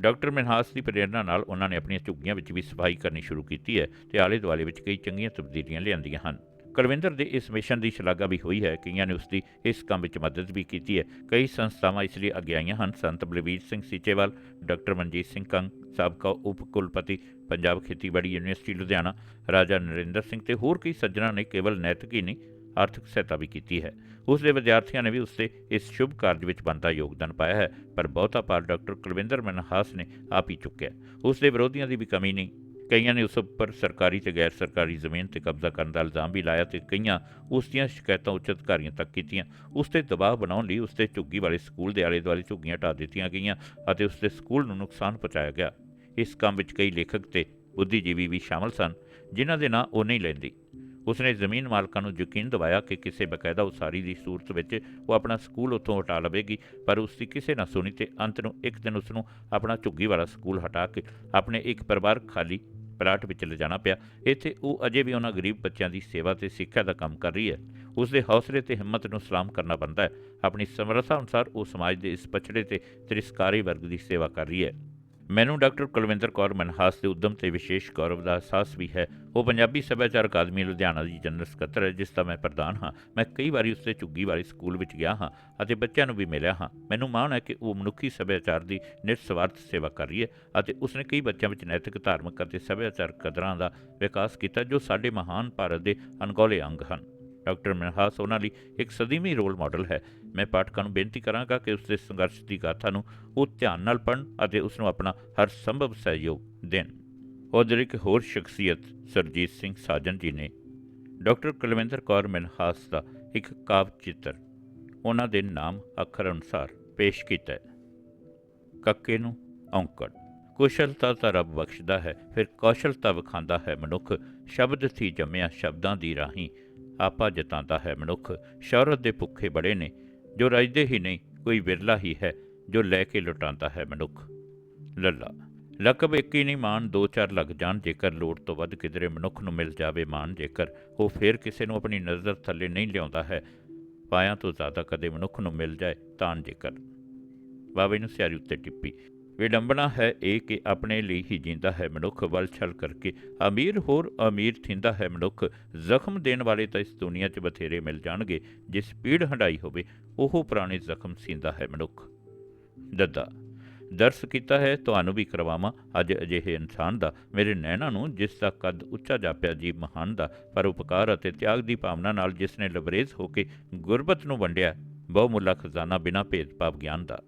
ਡਾਕਟਰ ਮਨਹਾਸ ਦੀ ਪ੍ਰੇਰਣਾ ਨਾਲ ਉਹਨਾਂ ਨੇ ਆਪਣੀਆਂ ਝੁੱਗੀਆਂ ਵਿੱਚ ਵੀ ਸਫ਼ਾਈ ਕਰਨੀ ਸ਼ੁਰੂ ਕੀਤੀ ਹੈ ਤੇ ਆਲੇ ਦੁਆਲੇ ਵਿੱਚ ਕਈ ਚੰਗੀਆਂ ਤਬਦੀਲੀਆਂ ਲਿਆਂਦੀਆਂ ਹਨ। ਕੁਲਵਿੰਦਰ ਦੇ ਇਸ ਮਿਸ਼ਨ ਦੀ ਸ਼ਲਾਘਾ ਵੀ ਹੋਈ ਹੈ। ਕਈਆਂ ਨੇ ਉਸ ਦੀ ਇਸ ਕੰਮ ਵਿੱਚ ਮਦਦ ਵੀ ਕੀਤੀ ਹੈ। ਕਈ ਸੰਸਥਾਵਾਂ ਇਸ ਲਈ ਅੱਗੇ ਆਈਆਂ ਹਨ। ਸੰਤ ਬਲਵੀਰ ਸਿੰਘ ਸੀਚੇਵਾਲ, ਡਾਕਟਰ ਮਨਜੀਤ ਸਿੰਘ ਕੰਗ, ਸਾਬਕਾ ਉਪ ਕੁਲਪਤੀ ਪੰਜਾਬ ਖੇਤੀਬਾੜੀ ਯੂਨੀਵਰਸਿਟੀ, ਲੁਧਿਆਣਾ, ਰਾਜਾ ਨਰਿੰਦਰ ਸਿੰਘ ਤੇ ਹੋਰ ਕਈ ਸੱਜਣਾਂ ਨੇ ਕੇਵਲ ਨੈਤਿਕ ਹੀ ਨਹੀਂ, ਆਰਥਿਕ ਸਹਾਇਤਾ ਵੀ ਕੀਤੀ ਹੈ। ਉਸ ਦੇ ਵਿਦਿਆਰਥੀਆਂ ਨੇ ਵੀ ਉਸ ਦੇ ਇਸ ਸ਼ੁਭ ਕਾਰਜ ਵਿੱਚ ਬਣਦਾ ਯੋਗਦਾਨ ਪਾਇਆ ਹੈ, ਪਰ ਬਹੁਤਾ ਪਾਰ ਡਾਕਟਰ ਕੁਲਵਿੰਦਰ ਮਨਹਾਸ ਨੇ ਆਪ ਹੀ ਚੁੱਕਿਆ। ਉਸ ਦੇ ਵਿਰੋਧੀਆਂ ਦੀ ਵੀ ਕਮੀ ਨਹੀਂ। ਕਈਆਂ ਨੇ ਉਸ ਉੱਪਰ ਸਰਕਾਰੀ ਤੇ ਗੈਰ ਸਰਕਾਰੀ ਜ਼ਮੀਨ ਤੇ ਕਬਜ਼ਾ ਕਰਨ ਦਾ ਇਲਜ਼ਾਮ ਵੀ ਲਾਇਆ ਤੇ ਕਈਆਂ ਉਸ ਦੀਆਂ ਸ਼ਿਕਾਇਤਾਂ ਉੱਚ ਅਧਿਕਾਰੀਆਂ ਤੱਕ ਕੀਤੀਆਂ। ਉਸ ਤੇ ਦਬਾਅ ਬਣਾਉਣ ਲਈ ਉਸ ਤੇ ਝੁੱਗੀ ਵਾਲੇ ਸਕੂਲ ਦੇ ਆਲੇ ਦੁਆਲੇ ਝੁੱਗੀਆਂ ਢਾ ਦਿੱਤੀਆਂ ਗਈਆਂ ਅਤੇ ਉਸ ਦੇ ਸਕੂਲ ਨੂੰ ਨੁਕਸਾਨ ਪਹੁੰਚਾਇਆ ਗਿਆ। ਇਸ ਕੰਮ ਵਿੱਚ ਕਈ ਲੇਖਕ ਤੇ ਬੁੱਧੀਜੀਵੀ ਵੀ ਸ਼ਾਮਲ ਸਨ, ਜਿਨ੍ਹਾਂ ਦੇ ਨਾਂ ਉਹ ਨਹੀਂ ਲੈਂਦੀ। ਉਸਨੇ ਜ਼ਮੀਨ ਮਾਲਕਾਂ ਨੂੰ ਯਕੀਨ ਦਿਵਾਇਆ ਕਿ ਕਿਸੇ ਬਕਾਇਦਾ ਉਸਾਰੀ ਦੀ ਸੂਰਤ ਵਿੱਚ ਉਹ ਆਪਣਾ ਸਕੂਲ ਉੱਥੋਂ ਹਟਾ ਲਵੇਗੀ, ਪਰ ਉਸ ਦੀ ਕਿਸੇ ਨਾ ਸੁਣੀ ਤੇ ਅੰਤ ਨੂੰ ਇੱਕ ਦਿਨ ਉਸ ਨੂੰ ਆਪਣਾ ਝੁੱਗੀ ਵਾਲਾ ਸਕੂਲ ਹਟਾ ਕੇ ਆਪਣੇ ਇੱਕ ਪਰਿਵਾਰ ਖਾਲੀ ਪਲਾਟ ਵਿੱਚ ਲਿਜਾਣਾ ਪਿਆ। ਇੱਥੇ ਉਹ ਅਜੇ ਵੀ ਉਹਨਾਂ ਗਰੀਬ ਬੱਚਿਆਂ ਦੀ ਸੇਵਾ ਤੇ ਸਿੱਖਿਆ ਦਾ ਕੰਮ ਕਰ ਰਹੀ ਹੈ। ਉਸ ਦੇ ਹੌਸਲੇ ਤੇ ਹਿੰਮਤ ਨੂੰ ਸਲਾਮ ਕਰਨਾ ਬਣਦਾ ਹੈ। ਆਪਣੀ ਸਮਰੱਥਾ ਅਨੁਸਾਰ ਉਹ ਸਮਾਜ ਦੇ ਇਸ ਪਛੜੇ ਤੇ ਤ੍ਰਿਸਕਾਰੀ ਵਰਗ ਦੀ ਸੇਵਾ ਕਰ ਰਹੀ ਹੈ। ਮੈਨੂੰ ਡਾਕਟਰ ਕੁਲਵਿੰਦਰ ਕੌਰ ਮਨਹਾਸ ਦੇ ਉਦਮ ਤੇ ਵਿਸ਼ੇਸ਼ ਗੌਰਵ ਦਾ ਅਹਿਸਾਸ ਵੀ ਹੈ। ਉਹ ਪੰਜਾਬੀ ਸੱਭਿਆਚਾਰ ਅਕਾਦਮੀ ਲੁਧਿਆਣਾ ਦੀ ਜਨਰਲ ਸਕੱਤਰ ਹੈ, ਜਿਸ ਦਾ ਮੈਂ ਪ੍ਰਧਾਨ ਹਾਂ। ਮੈਂ ਕਈ ਵਾਰੀ ਉਸ ਦੇ ਝੁੱਗੀ ਵਾਲੇ ਸਕੂਲ ਵਿੱਚ ਗਿਆ ਹਾਂ ਅਤੇ ਬੱਚਿਆਂ ਨੂੰ ਵੀ ਮਿਲਿਆ ਹਾਂ। ਮੈਨੂੰ ਮਾਣ ਹੈ ਕਿ ਉਹ ਮਨੁੱਖੀ ਸੱਭਿਆਚਾਰ ਦੀ ਨਿਰਸਵਾਰਥ ਸੇਵਾ ਕਰ ਰਹੀ ਹੈ ਅਤੇ ਉਸਨੇ ਕਈ ਬੱਚਿਆਂ ਵਿੱਚ ਨੈਤਿਕ, ਧਾਰਮਿਕ ਅਤੇ ਸੱਭਿਆਚਾਰਕ ਕਦਰਾਂ ਦਾ ਵਿਕਾਸ ਕੀਤਾ ਜੋ ਸਾਡੇ ਮਹਾਨ ਭਾਰਤ ਦੇ ਅਣਗੌਲੇ ਅੰਗ ਹਨ। ਡਾਕਟਰ ਮਿਨਹਾਸ ਉਹਨਾਂ ਲਈ ਇੱਕ ਸਦੀਵੀ ਰੋਲ ਮਾਡਲ ਹੈ। ਮੈਂ ਪਾਠਕਾਂ ਨੂੰ ਬੇਨਤੀ ਕਰਾਂਗਾ ਕਿ ਉਸ ਦੇ ਸੰਘਰਸ਼ ਦੀ ਗਾਥਾ ਨੂੰ ਉਹ ਧਿਆਨ ਨਾਲ ਪੜ੍ਹਨ ਅਤੇ ਉਸ ਨੂੰ ਆਪਣਾ ਹਰ ਸੰਭਵ ਸਹਿਯੋਗ ਦੇਣ। ਉਧਰ ਇੱਕ ਹੋਰ ਸ਼ਖਸੀਅਤ, ਸਰਜੀਤ ਸਿੰਘ ਸਾਜਨ ਜੀ ਨੇ ਡਾਕਟਰ ਕੁਲਵਿੰਦਰ ਕੌਰ ਮਿਨਹਾਸ ਦਾ ਇੱਕ ਕਾਵ ਚਿੱਤਰ ਉਹਨਾਂ ਦੇ ਨਾਮ ਅੱਖਰ ਅਨੁਸਾਰ ਪੇਸ਼ ਕੀਤਾ ਹੈ। ਕੱਕੇ ਨੂੰ ਔਂਕੜ। ਕੁਸ਼ਲਤਾ ਤਾਂ ਰੱਬ ਬਖਸ਼ਦਾ ਹੈ, ਫਿਰ ਕੌਸ਼ਲਤਾ ਵਿਖਾਉਂਦਾ ਹੈ ਮਨੁੱਖ। ਸ਼ਬਦ ਥੀ ਜੰਮਿਆ ਸ਼ਬਦਾਂ ਦੀ ਰਾਹੀਂ ਆਪਾ ਜਤਾਉਂਦਾ ਹੈ ਮਨੁੱਖ। ਸ਼ੌਹਰਤ ਦੇ ਭੁੱਖੇ ਬੜੇ ਨੇ, ਜੋ ਰਜਦੇ ਹੀ ਨਹੀਂ, ਕੋਈ ਵਿਰਲਾ ਹੀ ਹੈ, ਜੋ ਲੈ ਕੇ ਲੁਟਾਉਂਦਾ ਹੈ ਮਨੁੱਖ। ਲੱਲਾ, ਲਕਬ ਇੱਕ ਹੀ ਨਹੀਂ ਮਾਨ ਦੋ ਚਾਰ ਲੱਗ ਜਾਣ ਜੇਕਰ ਲੋੜ ਤੋਂ ਵੱਧ ਕਿਧਰੇ ਮਨੁੱਖ ਨੂੰ ਮਿਲ ਜਾਵੇ ਮਾਨ ਜੇਕਰ, ਉਹ ਫੇਰ ਕਿਸੇ ਨੂੰ ਆਪਣੀ ਨਜ਼ਰ ਥੱਲੇ ਨਹੀਂ ਲਿਆਉਂਦਾ ਹੈ। ਪਾਇਆਂ ਤੋਂ ਜ਼ਿਆਦਾ ਕਦੇ ਮਨੁੱਖ ਨੂੰ ਮਿਲ ਜਾਏ ਤਾਂ ਜੇਕਰ। ਬਾਬੇ ਨੂੰ ਸਿਆਰੀ ਉੱਤੇ ਟਿੱਪੀ ਵਿਡੰਬਣਾ ਹੈ ਇਹ ਕਿ ਆਪਣੇ ਲਈ ਹੀ ਜਿੰਦਾ ਹੈ ਮਨੁੱਖ, ਵੱਲ ਛਲ ਕਰਕੇ। ਅਮੀਰ ਹੋਰ ਅਮੀਰ ਥਿੰਦਾ ਹੈ ਮਨੁੱਖ, ਜ਼ਖਮ ਦੇਣ ਵਾਲੇ ਤਾਂ ਇਸ ਦੁਨੀਆ 'ਚ ਬਥੇਰੇ ਮਿਲ ਜਾਣਗੇ, ਜਿਸ ਪੀੜ ਹੰਡਾਈ ਹੋਵੇ, ਉਹ ਪੁਰਾਣੇ ਜ਼ਖਮ ਸੀਂਦਾ ਹੈ ਮਨੁੱਖ। ਦੱਦਾ, ਦਰਸ ਕੀਤਾ ਹੈ, ਤੁਹਾਨੂੰ ਵੀ ਕਰਵਾਵਾਂ, ਅੱਜ ਅਜਿਹੇ ਇਨਸਾਨ ਦਾ, ਮੇਰੇ ਨੈਣਾ ਨੂੰ ਜਿਸ ਦਾ ਕੱਦ ਉੱਚਾ ਜਾਪਿਆ ਜੀ ਮਹਾਨ ਦਾ, ਪਰ ਉਪਕਾਰ ਅਤੇ ਤਿਆਗ ਦੀ ਭਾਵਨਾ ਨਾਲ ਜਿਸ ਨੇ ਲਬਰੇਜ਼ ਹੋ ਕੇ ਗੁਰਬਤ ਨੂੰ ਵੰਡਿਆ ਬਹੁਮੁੱਲਾ ਖਜ਼ਾਨਾ ਬਿਨਾਂ ਭੇਦਭਾਵ ਗਿਆਨ ਦਾ।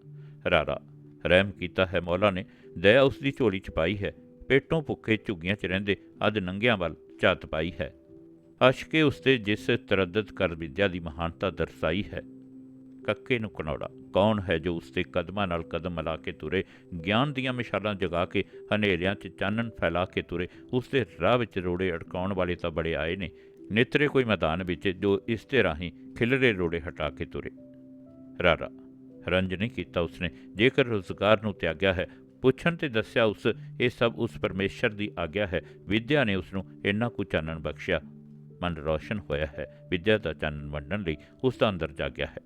ਰਾਰਾ ਰਹਿਮ ਕੀਤਾ ਹੈ, ਮੌਲਾ ਨੇ ਦਇਆ ਉਸ ਦੀ ਝੋਲੀ ਚ ਪਾਈ ਹੈ। ਪੇਟੋਂ ਭੁੱਖੇ ਝੁੱਗੀਆਂ ਚ ਰਹਿੰਦੇ ਅੱਜ ਨੰਗਿਆਂ ਵੱਲ ਝਾਤ ਪਾਈ ਹੈ। ਅਸ਼ਕੇ ਉਸਤੇ ਜਿਸ ਤਰੱਦਦ ਕਰ ਵਿਦਿਆ ਦੀ ਮਹਾਨਤਾ ਦਰਸਾਈ ਹੈ। ਕੱਕੇ ਨੂੰ ਕਨੌੜਾ, ਕੌਣ ਹੈ ਜੋ ਉਸਦੇ ਕਦਮਾਂ ਨਾਲ ਕਦਮ ਮਿਲਾ ਕੇ ਤੁਰੇ, ਗਿਆਨ ਦੀਆਂ ਮਿਸਾਲਾਂ ਜਗਾ ਕੇ ਹਨੇਰਿਆਂ 'ਚ ਚਾਨਣ ਫੈਲਾ ਕੇ ਤੁਰੇ, ਉਸਦੇ ਰਾਹ ਵਿੱਚ ਰੋੜੇ ਅਟਕਾਉਣ ਵਾਲੇ ਤਾਂ ਬੜੇ ਆਏ ਨੇ। ਨਿਤਰੇ ਕੋਈ ਮੈਦਾਨ ਵਿੱਚ ਜੋ ਇਸ ਤੇ ਰਾਹੀਂ ਖਿਲਰੇ ਰੋੜੇ ਹਟਾ ਕੇ ਤੁਰੇ। ਰਾਰਾ ਰੰਜ ਨਹੀਂ ਕੀਤਾ ਉਸਨੇ। ਜੇਕਰ ਰੁਜ਼ਗਾਰ ਨੂੰ ਤਿਆਗਿਆ ਹੈ, ਪੁੱਛਣ ਤੇ ਦੱਸਿਆ ਉਸ, ਇਹ ਸਭ ਉਸ ਪਰਮੇਸ਼ਰ ਦੀ ਆਗਿਆ ਹੈ। ਵਿਦਿਆ ਨੇ ਉਸ ਨੂੰ ਇੰਨਾ ਕੁ ਚਾਨਣ ਬਖਸ਼ਿਆ। ਮਨ ਰੋਸ਼ਨ ਹੋਇਆ ਹੈ। ਵਿਦਿਆ ਦਾ ਚਾਨਣ ਵੰਡਣ ਲਈ ਉਸ ਦਾ ਅੰਦਰ ਜਾਗਿਆ ਹੈ।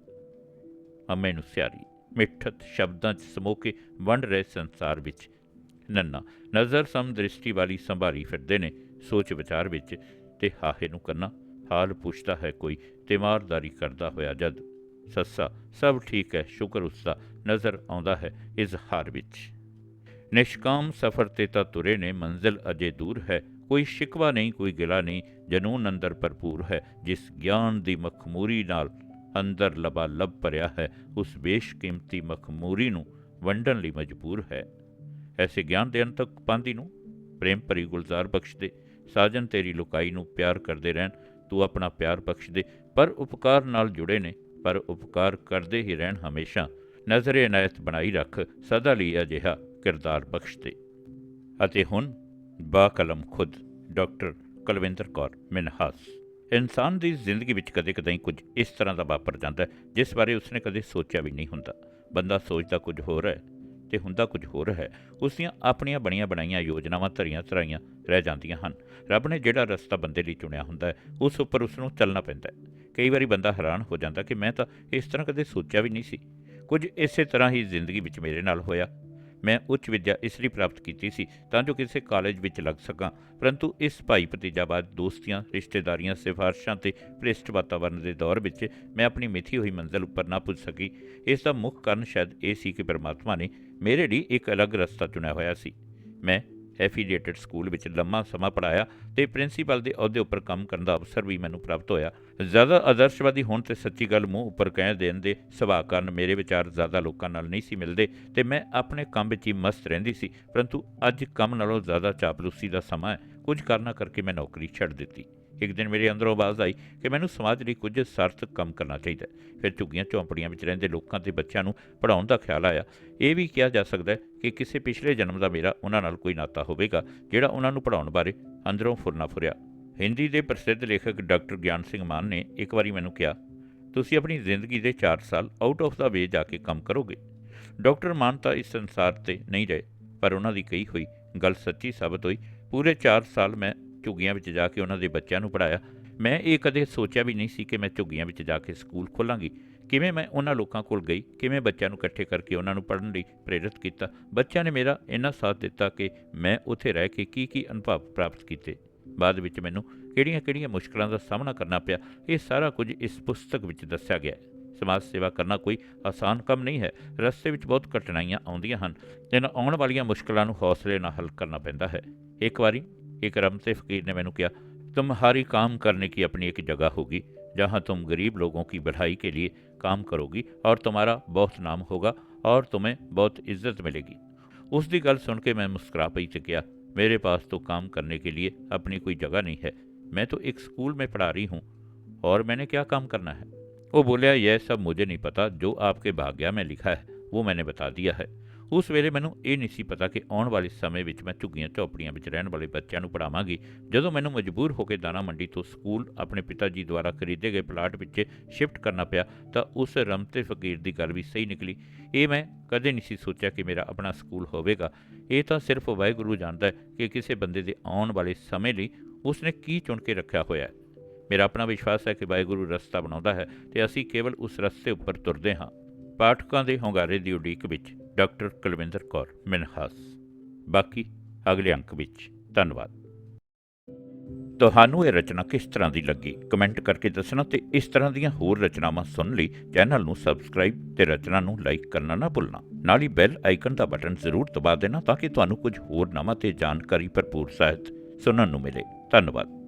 ਅਮੇ ਨੂੰ ਸਿਆਰੀ, ਮਿੱਠਤ ਸ਼ਬਦਾਂ 'ਚ ਸਮੋ ਕੇ ਵੰਡ ਰਹੇ ਸੰਸਾਰ ਵਿੱਚ। ਨੰਨਾ, ਨਜ਼ਰ ਸਮ ਦ੍ਰਿਸ਼ਟੀ ਵਾਲੀ ਸੰਭਾਰੀ ਫਿਰਦੇ ਨੇ। ਸੋਚ ਵਿਚਾਰ ਵਿੱਚ ਤੇ ਹਾਹੇ ਨੂੰ ਕਰਨਾ ਹਾਲ ਪੁੱਛਦਾ ਹੈ ਕੋਈ ਤਿਮਾਰਦਾਰੀ ਕਰਦਾ ਹੋਇਆ ਜਦ। ਸੱਸਾ, ਸਭ ਠੀਕ ਹੈ, ਸ਼ੁਕਰ ਉਸ ਨਜ਼ਰ ਆਉਂਦਾ ਹੈ ਇਜ਼ਹਾਰ ਵਿੱਚ। ਨਿਸ਼ਕਾਮ ਸਫ਼ਰ ਤੇ ਤਾਂ ਤੁਰੇ ਨੇ, ਮੰਜ਼ਿਲ ਅਜੇ ਦੂਰ ਹੈ, ਕੋਈ ਸ਼ਿਕਵਾ ਨਹੀਂ, ਕੋਈ ਗਿਲਾ ਨਹੀਂ, ਜਨੂਨ ਅੰਦਰ ਭਰਪੂਰ ਹੈ, ਜਿਸ ਗਿਆਨ ਦੀ ਮਖਮੂਰੀ ਨਾਲ ਅੰਦਰ ਲਬਾ ਲਬ ਭਰਿਆ ਹੈ, ਉਸ ਬੇਸ਼ਕੀਮਤੀ ਮਖਮੂਰੀ ਨੂੰ ਵੰਡਣ ਲਈ ਮਜਬੂਰ ਹੈ। ਐਸੇ ਗਿਆਨ ਦੇ ਅੰਤਕ ਪਾਂਦੀ ਨੂੰ, ਪ੍ਰੇਮ ਭਰੀ ਗੁਲਜ਼ਾਰ ਬਖਸ਼ ਦੇ, ਸਾਜਨ ਤੇਰੀ ਲੁਕਾਈ ਨੂੰ ਪਿਆਰ ਕਰਦੇ ਰਹਿਣ, ਤੂੰ ਆਪਣਾ ਪਿਆਰ ਬਖਸ਼ ਦੇ, ਪਰ ਉਪਕਾਰ ਨਾਲ ਜੁੜੇ ਨੇ ਪਰ ਉਪਕਾਰ ਕਰਦੇ ਹੀ ਰਹਿਣ ਹਮੇਸ਼ਾ। ਨਜ਼ਰੇ ਇਨਾਇਤ ਬਣਾਈ ਰੱਖ ਸਦਾ ਲਈ ਅਜਿਹਾ ਕਿਰਦਾਰ ਬਖਸ਼ ਦੇ ਅਤੇ ਹੁਣ ਬਾ ਕਲਮ ਖੁਦ ਡਾਕਟਰ ਕੁਲਵਿੰਦਰ ਕੌਰ ਮਿਨਹਾਸ। ਇਨਸਾਨ ਦੀ ਜ਼ਿੰਦਗੀ ਵਿੱਚ ਕਦੇ-ਕਦੇ ਕੁਝ ਇਸ ਤਰ੍ਹਾਂ ਦਾ ਵਾਪਰ ਜਾਂਦਾ ਜਿਸ ਬਾਰੇ ਉਸਨੇ ਕਦੇ ਸੋਚਿਆ ਵੀ ਨਹੀਂ ਹੁੰਦਾ। ਬੰਦਾ ਸੋਚਦਾ ਕੁਝ ਹੋਰ ਹੈ ਤੇ ਹੁੰਦਾ ਕੁਝ ਹੋਰ ਹੈ। ਉਸ ਦੀਆਂ ਆਪਣੀਆਂ ਬਣੀਆਂ ਬਣਾਈਆਂ ਯੋਜਨਾਵਾਂ ਧਰੀਆਂ ਧਰਾਈਆਂ ਰਹਿ ਜਾਂਦੀਆਂ ਹਨ। ਰੱਬ ਨੇ ਜਿਹੜਾ ਰਸਤਾ ਬੰਦੇ ਲਈ ਚੁਣਿਆ ਹੁੰਦਾ ਹੈ, ਉਸ ਉੱਪਰ ਉਸ ਨੂੰ ਚੱਲਣਾ ਪੈਂਦਾ ਹੈ। ਕਈ ਵਾਰੀ ਬੰਦਾ ਹੈਰਾਨ ਹੋ ਜਾਂਦਾ ਕਿ ਮੈਂ ਤਾਂ ਇਸ ਤਰ੍ਹਾਂ ਕਦੇ ਸੋਚਿਆ ਵੀ ਨਹੀਂ ਸੀ। ਕੁਝ ਇਸੇ ਤਰ੍ਹਾਂ ਹੀ ਜ਼ਿੰਦਗੀ ਵਿੱਚ ਮੇਰੇ ਨਾਲ ਹੋਇਆ। ਮੈਂ ਉੱਚ ਵਿੱਦਿਆ ਇਸ ਲਈ ਪ੍ਰਾਪਤ ਕੀਤੀ ਸੀ ਤਾਂ ਜੋ ਕਿਸੇ ਕਾਲਜ ਵਿੱਚ ਲੱਗ ਸਕਾਂ। ਪਰੰਤੂ ਇਸ ਭਾਈ ਭਤੀਜਾਬਾਦ ਦੋਸਤੀਆਂ, ਰਿਸ਼ਤੇਦਾਰੀਆਂ, ਸਿਫਾਰਸ਼ਾਂ ਤੇ ਭ੍ਰਿਸ਼ਟ ਵਾਤਾਵਰਣ ਦੇ ਦੌਰ ਵਿੱਚ ਮੈਂ ਆਪਣੀ ਮਿਥੀ ਹੋਈ ਮੰਜ਼ਿਲ ਉੱਪਰ ਨਾ ਪੁੱਜ ਸਕੀ। ਇਸ ਦਾ ਮੁੱਖ ਕਾਰਨ ਸ਼ਾਇਦ ਇਹ ਸੀ ਕਿ ਪਰਮਾਤਮਾ ਨੇ ਮੇਰੇ ਲਈ ਇੱਕ ਅਲੱਗ ਰਸਤਾ ਚੁਣਿਆ ਹੋਇਆ ਸੀ। ਮੈਂ ਐਫੀਲੀਏਟਡ ਸਕੂਲ ਵਿੱਚ ਲੰਮਾ ਸਮਾਂ ਪੜਾਇਆ ਤੇ ਪ੍ਰਿੰਸੀਪਲ ਦੇ ਅਹੁਦੇ ਉੱਪਰ ਕੰਮ ਕਰਨ ਦਾ ਅਵਸਰ ਵੀ ਮੈਨੂੰ ਪ੍ਰਾਪਤ ਹੋਇਆ। ਜ਼ਿਆਦਾ ਆਦਰਸ਼ਵਾਦੀ ਹੋਣ ਤੇ ਸੱਚੀ ਗੱਲ ਮੂੰਹ ਉੱਪਰ ਕਹਿ ਦੇਣ ਦੇ ਸੁਭਾਅ ਕਾਰਨ ਮੇਰੇ ਵਿਚਾਰ ਜ਼ਿਆਦਾ ਲੋਕਾਂ ਨਾਲ ਨਹੀਂ ਸੀ ਮਿਲਦੇ ਤੇ ਮੈਂ ਆਪਣੇ ਕੰਮ ਵਿੱਚ ਹੀ ਮਸਤ ਰਹਿੰਦੀ ਸੀ, ਪਰੰਤੂ ਅੱਜ ਕੰਮ ਨਾਲੋਂ ਜ਼ਿਆਦਾ ਚਾਪਲੂਸੀ ਦਾ ਸਮਾਂ ਹੈ। ਕੁਝ ਕਾਰਨਾਂ ਕਰਕੇ ਮੈਂ ਨੌਕਰੀ ਛੱਡ ਦਿੱਤੀ। ਇੱਕ ਦਿਨ ਮੇਰੇ ਅੰਦਰੋਂ ਆਵਾਜ਼ ਆਈ ਕਿ ਮੈਨੂੰ ਸਮਾਜ ਲਈ ਕੁਝ ਸਾਰਥਕ ਕੰਮ ਕਰਨਾ ਚਾਹੀਦਾ ਫਿਰ ਝੁੱਗੀਆਂ ਝੌਂਪੜੀਆਂ ਵਿੱਚ ਰਹਿੰਦੇ ਲੋਕਾਂ ਤੇ ਬੱਚਿਆਂ ਨੂੰ ਪੜਾਉਣ ਦਾ ਖਿਆਲ ਆਇਆ। ਇਹ ਵੀ ਕਿਹਾ ਜਾ ਸਕਦਾ ਹੈ ਕਿ ਕਿਸੇ ਪਿਛਲੇ ਜਨਮ ਦਾ ਮੇਰਾ ਉਹਨਾਂ ਨਾਲ ਕੋਈ ਨਾਤਾ ਹੋਵੇਗਾ, ਜਿਹੜਾ ਉਹਨਾਂ ਨੂੰ ਪੜਾਉਣ ਬਾਰੇ ਅੰਦਰੋਂ ਫੁਰਨਾ ਫੁਰਿਆ। ਹਿੰਦੀ ਦੇ ਪ੍ਰਸਿੱਧ ਲੇਖਕ ਡਾਕਟਰ ਗਿਆਨ ਸਿੰਘ ਮਾਨ ਨੇ ਇੱਕ ਵਾਰੀ ਮੈਨੂੰ ਕਿਹਾ, ਤੁਸੀਂ ਆਪਣੀ ਜ਼ਿੰਦਗੀ ਦੇ 4 ਸਾਲ ਆਊਟ ਆਫ ਦਾ ਵੇ ਜਾ ਕੇ ਕੰਮ ਕਰੋਗੇ। ਡਾਕਟਰ ਮਾਨ ਤਾਂ ਇਸ ਸੰਸਾਰ ਤੇ ਨਹੀਂ ਰਹੇ, ਪਰ ਉਹਨਾਂ ਦੀ ਕਹੀ ਹੋਈ ਗੱਲ ਸੱਚੀ ਸਾਬਤ ਹੋਈ, ਪੂਰੇ 4 ਸਾਲ ਮੈਂ ਝੁੱਗੀਆਂ ਵਿੱਚ ਜਾ ਕੇ ਉਹਨਾਂ ਦੇ ਬੱਚਿਆਂ ਨੂੰ ਪੜਾਇਆ ਮੈਂ ਇਹ ਕਦੇ ਸੋਚਿਆ ਵੀ ਨਹੀਂ ਸੀ ਕਿ ਮੈਂ ਝੁੱਗੀਆਂ ਵਿੱਚ ਜਾ ਕੇ ਸਕੂਲ ਖੋਲਾਂਗੀ। ਕਿਵੇਂ ਮੈਂ ਉਹਨਾਂ ਲੋਕਾਂ ਕੋਲ ਗਈ? ਕਿਵੇਂ ਬੱਚਿਆਂ ਨੂੰ ਇਕੱਠੇ ਕਰਕੇ ਉਹਨਾਂ ਨੂੰ ਪੜ੍ਹਨ ਲਈ ਪ੍ਰੇਰਿਤ ਕੀਤਾ? ਬੱਚਿਆਂ ਨੇ ਮੇਰਾ ਇੰਨਾ ਸਾਥ ਦਿੱਤਾ ਕਿ ਮੈਂ ਉੱਥੇ ਰਹਿ ਕੇ ਕੀ ਕੀ ਅਨੁਭਵ ਪ੍ਰਾਪਤ ਕੀਤੇ? ਬਾਅਦ ਵਿੱਚ ਮੈਨੂੰ ਕਿਹੜੀਆਂ-ਕਿਹੜੀਆਂ ਮੁਸ਼ਕਲਾਂ ਦਾ ਸਾਹਮਣਾ ਕਰਨਾ ਪਿਆ, ਇਹ ਸਾਰਾ ਕੁਝ ਇਸ ਪੁਸਤਕ ਵਿੱਚ ਦੱਸਿਆ ਗਿਆ ਹੈ। ਸਮਾਜ ਸੇਵਾ ਕਰਨਾ ਕੋਈ ਆਸਾਨ ਕੰਮ ਨਹੀਂ ਹੈ। ਰਸਤੇ ਵਿੱਚ ਬਹੁਤ ਕਠਿਨਾਈਆਂ ਆਉਂਦੀਆਂ ਹਨ। ਇਹਨਾਂ ਆਉਣ ਵਾਲੀਆਂ ਮੁਸ਼ਕਲਾਂ ਨੂੰ ਹੌਸਲੇ ਨਾਲ ਹੱਲ ਕਰਨਾ ਪੈਂਦਾ ਹੈ। ਇੱਕ ਵਾਰੀ एक रमते फकीर ने मैंने किया, तुम्हारी काम करने की अपनी एक जगह होगी, जहाँ तुम गरीब लोगों की बढ़ाई के लिए काम करोगी, और तुम्हारा बहुत नाम होगा, और तुम्हें बहुत इज़्ज़त मिलेगी। उस दी गल सुन के मैं मुस्कुरा पई से किया, मेरे पास तो काम करने के लिए अपनी कोई जगह नहीं है। मैं तो एक स्कूल में पढ़ा रही हूँ, और मैंने क्या काम करना है? वो बोलिया, यह सब मुझे नहीं पता, जो आपके भाग्या में लिखा है, वो मैंने बता दिया है। ਉਸ ਵੇਲੇ ਮੈਨੂੰ ਇਹ ਨਹੀਂ ਸੀ ਪਤਾ ਕਿ ਆਉਣ ਵਾਲੇ ਸਮੇਂ ਵਿੱਚ ਮੈਂ ਝੁੱਗੀਆਂ ਝੌਪੜੀਆਂ ਵਿੱਚ ਰਹਿਣ ਵਾਲੇ ਬੱਚਿਆਂ ਨੂੰ ਪੜਾਵਾਂਗੀ ਜਦੋਂ ਮੈਨੂੰ ਮਜਬੂਰ ਹੋ ਕੇ ਦਾਣਾ ਮੰਡੀ ਤੋਂ ਸਕੂਲ ਆਪਣੇ ਪਿਤਾ ਜੀ ਦੁਆਰਾ ਖਰੀਦੇ ਗਏ ਪਲਾਟ ਵਿੱਚ ਸ਼ਿਫਟ ਕਰਨਾ ਪਿਆ ਤਾਂ ਉਸ ਰਮਤੇ ਫਕੀਰ ਦੀ ਗੱਲ ਵੀ ਸਹੀ ਨਿਕਲੀ। ਇਹ ਮੈਂ ਕਦੇ ਨਹੀਂ ਸੀ ਸੋਚਿਆ ਕਿ ਮੇਰਾ ਆਪਣਾ ਸਕੂਲ ਹੋਵੇਗਾ। ਇਹ ਤਾਂ ਸਿਰਫ ਵਾਹਿਗੁਰੂ ਜਾਣਦਾ ਹੈ ਕਿ ਕਿਸੇ ਬੰਦੇ ਦੇ ਆਉਣ ਵਾਲੇ ਸਮੇਂ ਲਈ ਉਸਨੇ ਕੀ ਚੁਣ ਕੇ ਰੱਖਿਆ ਹੋਇਆ ਹੈ। ਮੇਰਾ ਆਪਣਾ ਵਿਸ਼ਵਾਸ ਹੈ ਕਿ ਵਾਹਿਗੁਰੂ ਰਸਤਾ ਬਣਾਉਂਦਾ ਹੈ ਤੇ ਅਸੀਂ ਕੇਵਲ ਉਸ ਰਸਤੇ ਉੱਪਰ ਤੁਰਦੇ ਹਾਂ। ਪਾਠਕਾਂ ਦੇ ਹੰਗਾਰੇ ਦੀ ਉਡੀਕ ਵਿੱਚ ਡਾਕਟਰ ਕੁਲਵਿੰਦਰ ਕੌਰ ਮਿਨਹਾਸ। ਬਾਕੀ ਅਗਲੇ ਅੰਕ ਵਿੱਚ, ਧੰਨਵਾਦ। ਤੁਹਾਨੂੰ ਇਹ ਰਚਨਾ ਕਿਸ ਤਰ੍ਹਾਂ ਦੀ ਲੱਗੀ? ਕਮੈਂਟ ਕਰਕੇ ਦੱਸਣਾ ਤੇ ਇਸ ਤਰ੍ਹਾਂ ਦੀਆਂ ਹੋਰ ਰਚਨਾਵਾਂ ਸੁਣਨ ਲਈ ਚੈਨਲ ਨੂੰ ਸਬਸਕ੍ਰਾਈਬ ਤੇ ਰਚਨਾ ਨੂੰ ਲਾਈਕ ਕਰਨਾ ਨਾ ਭੁੱਲਣਾ। ਨਾਲ ਹੀ ਬੈਲ ਆਈਕਨ ਦਾ ਬਟਨ ਜ਼ਰੂਰ ਦਬਾ ਦੇਣਾ ਤਾਂ ਕਿ ਤੁਹਾਨੂੰ ਕੁਝ ਹੋਰ ਨਵਾਂ ਤੇ ਜਾਣਕਾਰੀ ਭਰਪੂਰ ਸਾਹਿਤ ਸੁਣਨ ਨੂੰ ਮਿਲੇ। ਧੰਨਵਾਦ।